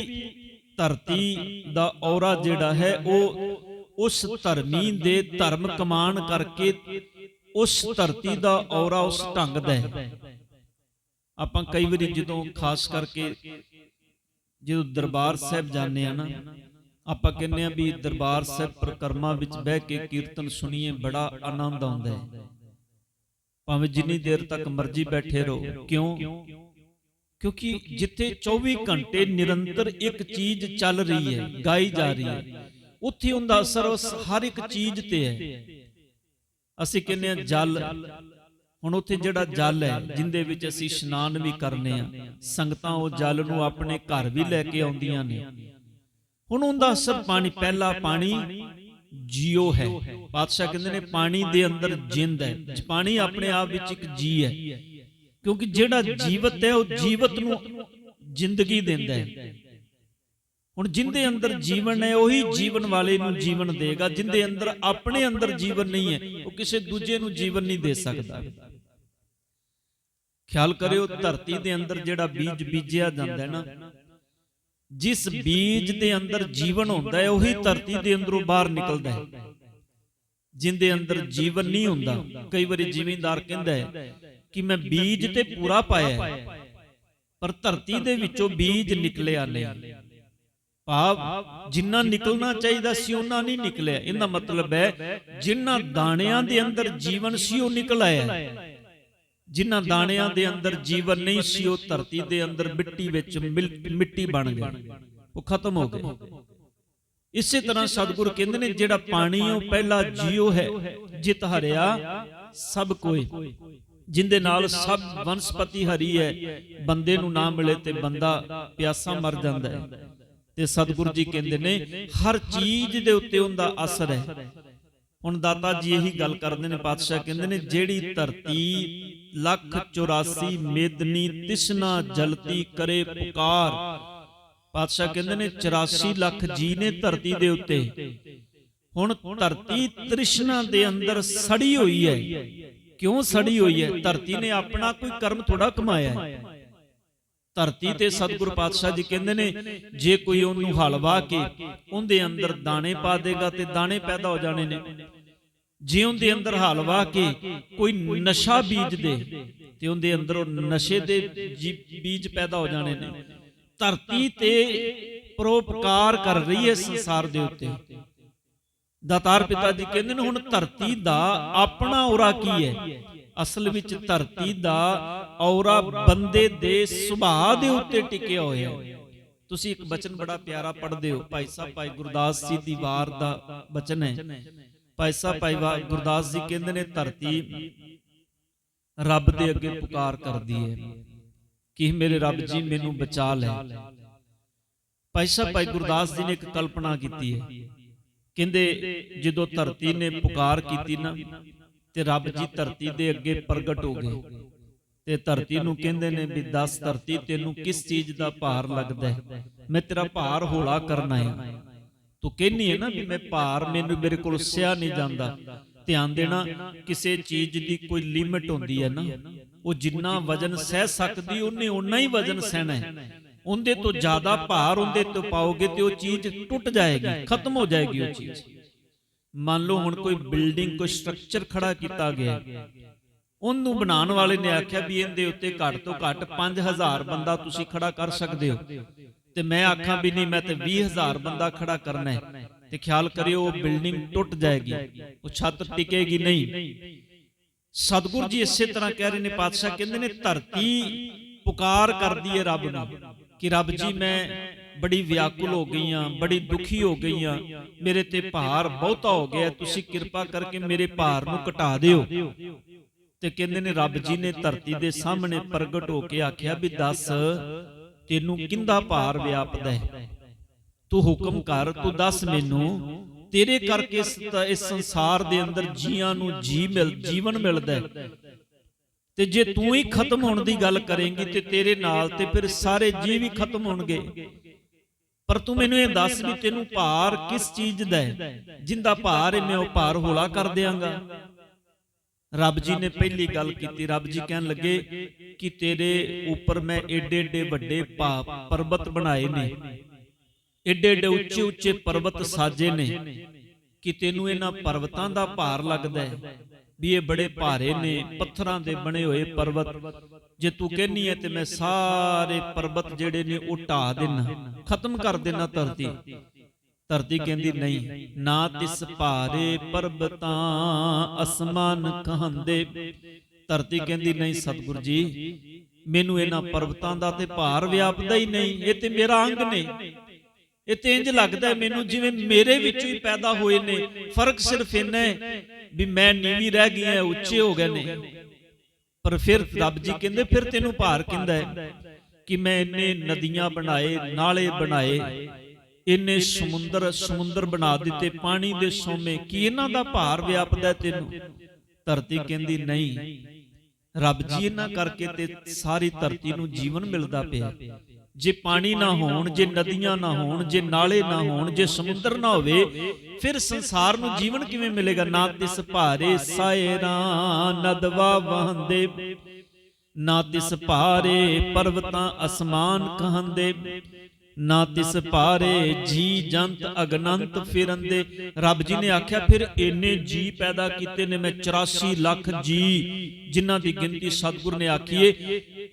ਧਰਤੀ ਦਾ ਔਰਾ ਜਿਹੜਾ ਹੈ, ਉਹ ਉਸ ਧਰਮੀ ਦੇ ਧਰਮ ਕਮਾਣ ਕਰਕੇ ਉਸ ਧਰਤੀ ਦਾ ਔਰਾ ਉਸ ਢੰਗ ਦਾ ਹੈ। ਆਪਾਂ ਕਈ ਵਾਰੀ ਜਦੋਂ ਖਾਸ ਕਰਕੇ ਜਦੋਂ ਦਰਬਾਰ ਸਾਹਿਬ ਜਾਂਦੇ ਆ ਨਾ, ਆਪਾਂ ਕਹਿੰਦੇ ਆ ਵੀ ਦਰਬਾਰ ਸਾਹਿਬ ਪ੍ਰਕਰਮਾਂ ਵਿੱਚ ਬਹਿ ਕੇ ਕੀਰਤਨ ਸੁਣੀਏ, ਬੜਾ ਆਨੰਦ ਆਉਂਦਾ ਹੈ। ਭਾਵੇਂ ਜਿੰਨੀ ਦੇਰ ਤੱਕ ਮਰਜ਼ੀ ਬੈਠੇ ਰਹੋ, ਕਿਉਂ? ਕਿਉਂਕਿ ਜਿੱਥੇ 24 ਘੰਟੇ ਨਿਰੰਤਰ ਇੱਕ ਚੀਜ਼ ਚੱਲ ਰਹੀ ਹੈ ਗਾਈ ਜਾ ਰਹੀ ਹੈ। ਉੱਥੇ ਉਹਦਾ ਅਸਰ ਉਸ ਹਰ ਇੱਕ ਚੀਜ਼ ਤੇ ਹੈ। ਅਸੀਂ ਕਹਿੰਦੇ ਆ ਜਲ। ਹੁਣ ਉੱਥੇ ਜਿਹੜਾ ਜਲ ਹੈ ਜਿੰਦੇ ਵਿੱਚ ਅਸੀਂ ਇਸ਼ਨਾਨ ਵੀ ਕਰਨੇ ਆ ਸੰਗਤਾਂ ਉਹ ਜਲ ਨੂੰ ਆਪਣੇ ਘਰ ਵੀ ਲੈ ਕੇ ਆਉਂਦੀਆਂ ਨੇ। ਹੁਣ ਉਹਦਾ ਅਸਰ ਪਾਣੀ ਪਹਿਲਾ ਪਾਣੀ ਜੀਓ ਹੈ। ਪਾਤਸ਼ਾਹ ਕਹਿੰਦੇ ਨੇ ਪਾਣੀ ਦੇ ਅੰਦਰ ਜਿੰਦ ਹੈ। ਪਾਣੀ ਆਪਣੇ ਆਪ ਵਿੱਚ ਇੱਕ ਜੀ ਹੈ। ਕਿਉਂਕਿ ਜਿਹੜਾ ਜੀਵਤ ਹੈ, ਉਹ ਜੀਵਤ ਨੂੰ ਜ਼ਿੰਦਗੀ ਦਿੰਦਾ ਹੈ। ਹੁਣ ਜਿੰਦੇ ਅੰਦਰ ਜੀਵਨ ਹੈ, ਉਹੀ ਜੀਵਨ ਵਾਲੇ ਨੂੰ ਜੀਵਨ ਦੇਗਾ। ਜਿੰਦੇ ਅੰਦਰ ਆਪਣੇ ਅੰਦਰ ਜੀਵਨ ਨਹੀਂ ਹੈ, ਉਹ ਕਿਸੇ ਦੂਜੇ ਨੂੰ ਜੀਵਨ ਨਹੀਂ ਦੇ ਸਕਦਾ। ਖਿਆਲ ਕਰਿਓ, ਧਰਤੀ ਦੇ ਅੰਦਰ ਜਿਹੜਾ ਬੀਜ ਬੀਜਿਆ ਜਾਂਦਾ ਹੈ ਨਾ, ਜਿਸ ਬੀਜ ਦੇ ਅੰਦਰ ਜੀਵਨ ਹੁੰਦਾ ਹੈ, ਉਹੀ ਧਰਤੀ ਦੇ ਅੰਦਰੋਂ ਬਾਹਰ ਨਿਕਲਦਾ ਹੈ। ਜਿੰਦੇ ਅੰਦਰ ਜੀਵਨ ਨਹੀਂ ਹੁੰਦਾ, ਕਈ ਵਾਰੀ ਜ਼ਿਮੀਂਦਾਰ ਕਹਿੰਦਾ ਹੈ ਕਿ ਮੈਂ ਬੀਜ ਤੇ ਪੂਰਾ ਪਾਇਆ ਹੈ। ਪਰ ਧਰਤੀ ਦੇ ਵਿੱਚੋਂ ਬੀਜ ਨਿਕਲਿਆ ਨਹੀਂ। ਭਾਵ ਜਿੰਨਾ ਨਿਕਲਣਾ ਚਾਹੀਦਾ ਸੀ ਉਹਨਾਂ ਨਹੀਂ ਨਿਕਲਿਆ। ਇਹਦਾ ਮਤਲਬ ਹੈ ਜਿਨ੍ਹਾਂ ਦਾਣਿਆਂ ਦੇ ਅੰਦਰ ਜੀਵਨ ਸੀ ਉਹ ਨਿਕਲ ਆਇਆ ਜਿਨ੍ਹਾਂ ਦਾਣਿਆਂ ਦੇ ਅੰਦਰ ਜੀਵਨ ਨਹੀਂ ਸੀ ਉਹ ਧਰਤੀ ਦੇ ਅੰਦਰ ਮਿੱਟੀ ਵਿੱਚ ਮਿੱਟੀ ਬਣ ਗਏ ਉਹ ਖਤਮ ਹੋ ਗਏ ਇਸੇ ਤਰ੍ਹਾਂ ਸਤਿਗੁਰ ਕਹਿੰਦੇ ਨੇ ਜਿਹੜਾ ਪਾਣੀ ਉਹ ਪਹਿਲਾ ਜੀਉ ਹੈ ਜਿਤ ਹਰਿਆ ਸਭ ਕੋਈ ਜਿੰਦੇ ਨਾਲ ਸਭ ਵਨਸਪਤੀ ਹਰੀ ਹੈ ਬੰਦੇ ਨੂੰ ਨਾ ਮਿਲੇ ਤੇ ਬੰਦਾ ਪਿਆਸਾ ਮਰ ਜਾਂਦਾ ਹੈ। ਤੇ ਸਤਿਗੁਰੂ ਜੀ ਕਹਿੰਦੇ ਨੇ ਹਰ ਚੀਜ਼ ਦੇ ਉੱਤੇ ਉਹਦਾ ਅਸਰ ਹੈ। ਹੁਣ ਦਾਤਾ ਜੀ ਇਹੀ ਗੱਲ ਕਰਦੇ ਨੇ ਪਾਤਸ਼ਾਹ ਕਹਿੰਦੇ ਨੇ ਜਿਹੜੀ ਧਰਤੀ ਲੱਖ 84 ਮੇਦਨੀ ਤਿਸਨਾ ਜਲਤੀ ਕਰੇ ਪੁਕਾਰ। ਪਾਤਸ਼ਾਹ ਕਹਿੰਦੇ ਨੇ 84 ਲੱਖ ਜੀ ਨੇ ਧਰਤੀ ਦੇ ਉੱਤੇ। ਹੁਣ ਧਰਤੀ ਤ੍ਰਿਸ਼ਨਾ ਦੇ ਅੰਦਰ ਸੜੀ ਹੋਈ ਹੈ। ਕਿਉਂ ਸੜੀ ਹੋਈ ਹੈ? ਧਰਤੀ ਨੇ ਆਪਣਾ ਕੋਈ ਕਰਮ ਥੋੜਾ ਕਮਾਇਆ ਹੈ। ਧਰਤੀ ਤੇ ਸਤਿਗੁਰੂ ਪਾਤਸ਼ਾਹ ਜੀ ਕਹਿੰਦੇ ਨੇ ਜੇ ਕੋਈ ਉਹਨੂੰ ਹਲ ਵਾਹ ਕੇ ਉਹਦੇ ਅੰਦਰ ਦਾਣੇ ਪਾ ਦੇਗਾ ਤੇ ਦਾਣੇ ਪੈਦਾ ਹੋ ਜਾਣੇ ਨੇ। ਜੇ ਉਹਦੇ ਅੰਦਰ ਹਲ ਵਾਹ ਕੇ ਕੋਈ ਨਸ਼ਾ ਬੀਜ ਦੇ ਤੇ ਉਹਦੇ ਅੰਦਰ ਉਹ ਨਸ਼ੇ ਦੇ ਬੀਜ ਪੈਦਾ ਹੋ ਜਾਣੇ ਨੇ। ਧਰਤੀ ਤੇ ਪਰੋਪਕਾਰ ਕਰ ਰਹੀ ਹੈ ਸੰਸਾਰ ਦੇ ਉੱਤੇ। ਦਾਤਾਰ ਪਿਤਾ ਜੀ ਕਹਿੰਦੇ ਨੇ ਹੁਣ ਧਰਤੀ ਦਾ ਆਪਣਾ ਔਰਾ ਕੀ ਹੈ? ਅਸਲ ਵਿੱਚ ਧਰਤੀ ਦਾ ਔਰਾ ਬੰਦੇ ਦੇ ਸੁਭਾਅ ਦੇ ਉੱਤੇ ਟਿਕਿਆ ਹੋਇਆ ਹੈ। ਤੁਸੀਂ ਇੱਕ ਬਚਨ ਬੜਾ ਪਿਆਰਾ ਪੜ੍ਹਦੇ ਹੋ। ਭਾਈ ਸਾਹਿਬ ਭਾਈ ਗੁਰਦਾਸ ਜੀ ਦੀ ਵਾਰ ਦਾ ਬਚਨ ਹੈ। ਭਾਈ ਸਾਹਿਬ ਭਾਈ ਗੁਰਦਾਸ ਜੀ ਕਹਿੰਦੇ ਨੇ ਧਰਤੀ ਰੱਬ ਦੇ ਅੱਗੇ ਪੁਕਾਰ ਕਰਦੀ ਹੈ। ਕਿ ਮੇਰੇ ਰੱਬ ਜੀ ਮੈਨੂੰ ਬਚਾ ਲੈ। ਭਾਈ ਸਾਹਿਬ ਭਾਈ ਗੁਰਦਾਸ ਜੀ ਨੇ ਇੱਕ ਕਲਪਨਾ ਕੀਤੀ ਹੈ। ਕਹਿੰਦੇ ਜਦੋਂ ਧਰਤੀ ਨੇ ਪੁਕਾਰ ਕੀਤੀ ਨਾ, ਤੇ ਰੱਬ ਜੀ ਧਰਤੀ ਦੇ ਅੱਗੇ ਪ੍ਰਗਟ ਹੋ ਗਏ। ਤੇ ਧਰਤੀ ਨੂੰ ਕਹਿੰਦੇ ਨੇ ਵੀ ਦੱਸ, ਧਰਤੀ ਤੈਨੂੰ ਕਿਸ ਚੀਜ਼ ਦਾ ਭਾਰ ਲੱਗਦਾ ਹੈ? ਮੈਂ ਤੇਰਾ ਭਾਰ ਹੌਲਾ ਕਰਨਾ ਹੈ। ਤੂੰ ਕਹਿੰਨੀ ਹੈ ਨਾ ਵੀ ਮੈਂ ਭਾਰ ਮੈਨੂੰ ਮੇਰੇ ਕੋਲ ਸਿਆ ਨਹੀਂ ਜਾਂਦਾ। ਧਿਆਨ ਦੇਣਾ, ਕਿਸੇ ਚੀਜ਼ ਦੀ ਕੋਈ ਲਿਮਿਟ ਹੁੰਦੀ ਹੈ ਨਾ। ਉਹ ਜਿੰਨਾ ਵਜਨ ਸਹਿ ਸਕਦੀ, ਉਹਨੇ ਉਨਾ ਹੀ ਵਜਨ ਸਹਿਣਾ ਹੈ। ਉਹਦੇ ਤੋਂ ਜ਼ਿਆਦਾ ਭਾਰ ਉਹਦੇ ਤੋਂ ਪਾਓਗੇ ਤੇ ਉਹ ਚੀਜ਼ ਟੁੱਟ ਜਾਏਗੀ, ਖਤਮ ਹੋ ਜਾਏਗੀ ਉਹ ਚੀਜ਼। ਮੰਨ ਲਓ ਹੁਣ ਕੋਈ ਬਿਲਡਿੰਗ, ਕੋਈ ਸਟਰਕਚਰ ਖੜਾ ਕੀਤਾ ਗਿਆ। ਉਹਨੂੰ ਬਣਾਉਣ ਵਾਲੇ ਨੇ ਆਖਿਆ ਵੀ ਇਹਦੇ ਉੱਤੇ ਘੱਟ ਤੋਂ ਘੱਟ 5000 ਬੰਦਾ ਤੁਸੀਂ ਖੜਾ ਕਰ ਸਕਦੇ ਹੋ। ਤੇ ਮੈਂ ਆਖਾਂ ਵੀ ਨਹੀਂ, ਮੈਂ ਤੇ 20000 ਬੰਦਾ ਖੜਾ ਕਰਨਾ ਹੈ। ਤੇ ਖਿਆਲ ਕਰਿਓ, ਉਹ ਬਿਲਡਿੰਗ ਟੁੱਟ ਜਾਏਗੀ। ਉਹ ਛੱਤ ਟਿਕੇਗੀ ਨਹੀਂ। ਸਤਿਗੁਰੂ ਜੀ ਇਸੇ ਤਰ੍ਹਾਂ ਕਹਿ ਰਹੇ ਨੇ, ਪਾਤਸ਼ਾਹ ਕਹਿੰਦੇ ਨੇ, ਧਰਤੀ ਪੁਕਾਰ ਕਰਦੀ ਹੈ ਰੱਬ ਨੂੰ। ਕਿ ਰੱਬ ਜੀ ਮੈਂ ਬੜੀ ਵਿਆਕੁਲ ਹੋ ਗਈ ਆ ਬੜੀ ਦੁਖੀ ਹੋ ਗਈ ਆ ਮੇਰੇ ਤੇ ਭਾਰ ਬਹੁਤਾ ਹੋ ਗਿਆ ਤੁਸੀਂ ਕਿਰਪਾ ਕਰਕੇ ਮੇਰੇ ਭਾਰ ਨੂੰ ਘਟਾ ਦਿਓ। ਤੇ ਕਹਿੰਦੇ ਨੇ ਰੱਬ ਜੀ ਨੇ ਧਰਤੀ ਦੇ ਸਾਹਮਣੇ ਪ੍ਰਗਟ ਹੋ ਕੇ ਆਖਿਆ ਵੀ ਦੱਸ ਤੈਨੂੰ ਕਿੰਦਾ ਭਾਰ ਵਿਆਪਦਾ ਹੈ? ਤੂੰ ਹੁਕਮ ਕਰ ਤੂੰ ਦੱਸ ਮੈਨੂੰ ਤੇਰੇ ਕਰਕੇ ਇਸ ਸੰਸਾਰ ਦੇ ਅੰਦਰ ਜੀਆਂ ਨੂੰ ਜੀ ਮਿਲ ਜੀਵਨ ਮਿਲਦਾ ਹੈ। ਤੇ ਜੇ ਤੂੰ ਹੀ ਖਤਮ ਹੋਣ ਦੀ ਗੱਲ ਕਰੇਂਗੀ ਤੇ ਤੇਰੇ ਨਾਲ ਤੇ ਫਿਰ ਸਾਰੇ ਜੀ ਵੀ ਖਤਮ ਹੋਣਗੇ। ਪਰ ਤੂੰ ਮੈਨੂੰ ਇਹ ਦੱਸ ਵੀ ਤੈਨੂੰ ਭਾਰ ਕਿਸ ਚੀਜ਼ ਦਾ ਹੈ? ਜਿੰਦਾ ਭਾਰ ਹੈ ਮੈਂ ਉਹ ਭਾਰ ਹੋਲਾ ਕਰ ਦਿਆਂਗਾ। ਰੱਬ ਜੀ ਨੇ ਪਹਿਲੀ ਗੱਲ ਕੀਤੀ ਰੱਬ ਜੀ ਕਹਿਣ ਲੱਗੇ ਕਿ ਤੇਰੇ ਉੱਪਰ ਮੈਂ ਏਡੇ ਏਡੇ ਵੱਡੇ ਪਰਬਤ ਬਣਾਏ ਨੇ। ਏਡੇ ਏਡੇ ਉੱਚੇ ਉੱਚੇ ਪਰਬਤ ਸਾਜੇ ਨੇ ਕਿ ਤੈਨੂੰ ਇਹਨਾਂ ਪਰਬਤਾਂ ਦਾ ਭਾਰ ਲੱਗਦਾ ਹੈ। ਵੀ ਇਹ ਬੜੇ ਭਾਰੇ ਨੇ, ਪੱਥਰਾਂ ਦੇ ਬਣੇ ਹੋਏ ਪਰਬਤ। ਜੇ ਤੂੰ ਕਹਿਨੀ ਹੈ ਤੇ ਮੈਂ ਸਾਰੇ ਪਰਬਤ ਜਿਹੜੇ ਨੇ ਉਹ ਢਾ ਦੇਣਾ ਖਤਮ ਕਰ ਦੇਣਾ ਧਰਤੀ। ਧਰਤੀ ਕਹਿੰਦੀ ਨਹੀਂ, ਨਾ ਤਿਸ ਭਾਰੇ ਪਰਬਤਾਂ ਅਸਮਾਨ ਕਹਾਂਦੇ। ਧਰਤੀ ਕਹਿੰਦੀ ਨਹੀਂ, ਸਤਿਗੁਰ ਜੀ, ਮੈਨੂੰ ਇਹਨਾਂ ਪਰਬਤਾਂ ਦਾ ਤੇ ਭਾਰ ਵਿਆਪਦਾ ਹੀ ਨਹੀਂ, ਇਹ ਤੇ ਮੇਰਾ ਅੰਗ ਨੇ। ਇਹ ਤੇ ਇੰਜ ਲੱਗਦਾ ਮੈਨੂੰ ਜਿਵੇਂ ਮੇਰੇ ਵਿੱਚੋਂ ਹੀ ਪੈਦਾ ਹੋਏ ਨੇ। ਫ਼ਰਕ ਸਿਰਫ ਇੰਨਾ ਹੈ ਵੀ ਮੈਂ ਨੀਵੀਂ ਰਹਿ ਗਈ ਹਾਂ ਉੱਚੇ ਹੋ ਗਏ ਨੇ। ਪਰ ਫਿਰ ਰੱਬ ਜੀ ਕਹਿੰਦੇ ਫਿਰ ਤੈਨੂੰ ਭਾਰ ਹੈ ਕਿ ਮੈਂ ਇੰਨੇ ਨਦੀਆਂ ਬਣਾਏ ਨਾਲੇ ਬਣਾਏ। ਇੰਨੇ ਸਮੁੰਦਰ ਸਮੁੰਦਰ ਬਣਾ ਦਿੱਤੇ ਪਾਣੀ ਦੇ ਸੋਮੇ ਕੀ ਇਹਨਾਂ ਦਾ ਭਾਰ ਵਿਆਪਦਾ ਤੈਨੂੰ? ਧਰਤੀ ਕਹਿੰਦੀ ਨਹੀਂ। ਰੱਬ ਜੀ ਇਹਨਾਂ ਕਰਕੇ ਤੇ ਸਾਰੀ ਧਰਤੀ ਨੂੰ ਜੀਵਨ ਮਿਲਦਾ ਪਿਆ। ਜੇ ਪਾਣੀ ਨਾ ਹੋਣ ਜੇ ਨਦੀਆਂ ਨਾ ਹੋਣ ਜੇ ਨਾਲੇ ਨਾ ਹੋਣ ਜੇ ਸਮੁੰਦਰ ਨਾ ਹੋਵੇ ਫਿਰ ਸੰਸਾਰ ਨੂੰ ਜੀਵਨ ਕਿਵੇਂ ਮਿਲੇਗਾ? ਨਾ ਤਿਸ ਭਾਰੇ ਸਾਇਰਾ ਨਦਵਾ ਵਹੰਦੇ। ਨਾ ਤਿਸ ਭਾਰੇ ਪਰਵਤਾਂ ਅਸਮਾਨ ਕਹੰਦੇ। ਨਾ ਤਿਸ ਭਾਰੇ ਜੀ ਜੰਤ ਅਗਨੰਤ ਫਿਰੰਦੇ। ਰੱਬ ਜੀ ਨੇ ਆਖਿਆ, ਫਿਰ ਇੰਨੇ ਜੀ ਪੈਦਾ ਕੀਤੇ ਨੇ ਮੈਂ 84 ਲੱਖ ਜੀ, ਜਿਨ੍ਹਾਂ ਦੀ ਗਿਣਤੀ ਸਤਿਗੁਰ ਨੇ ਆਖੀਏ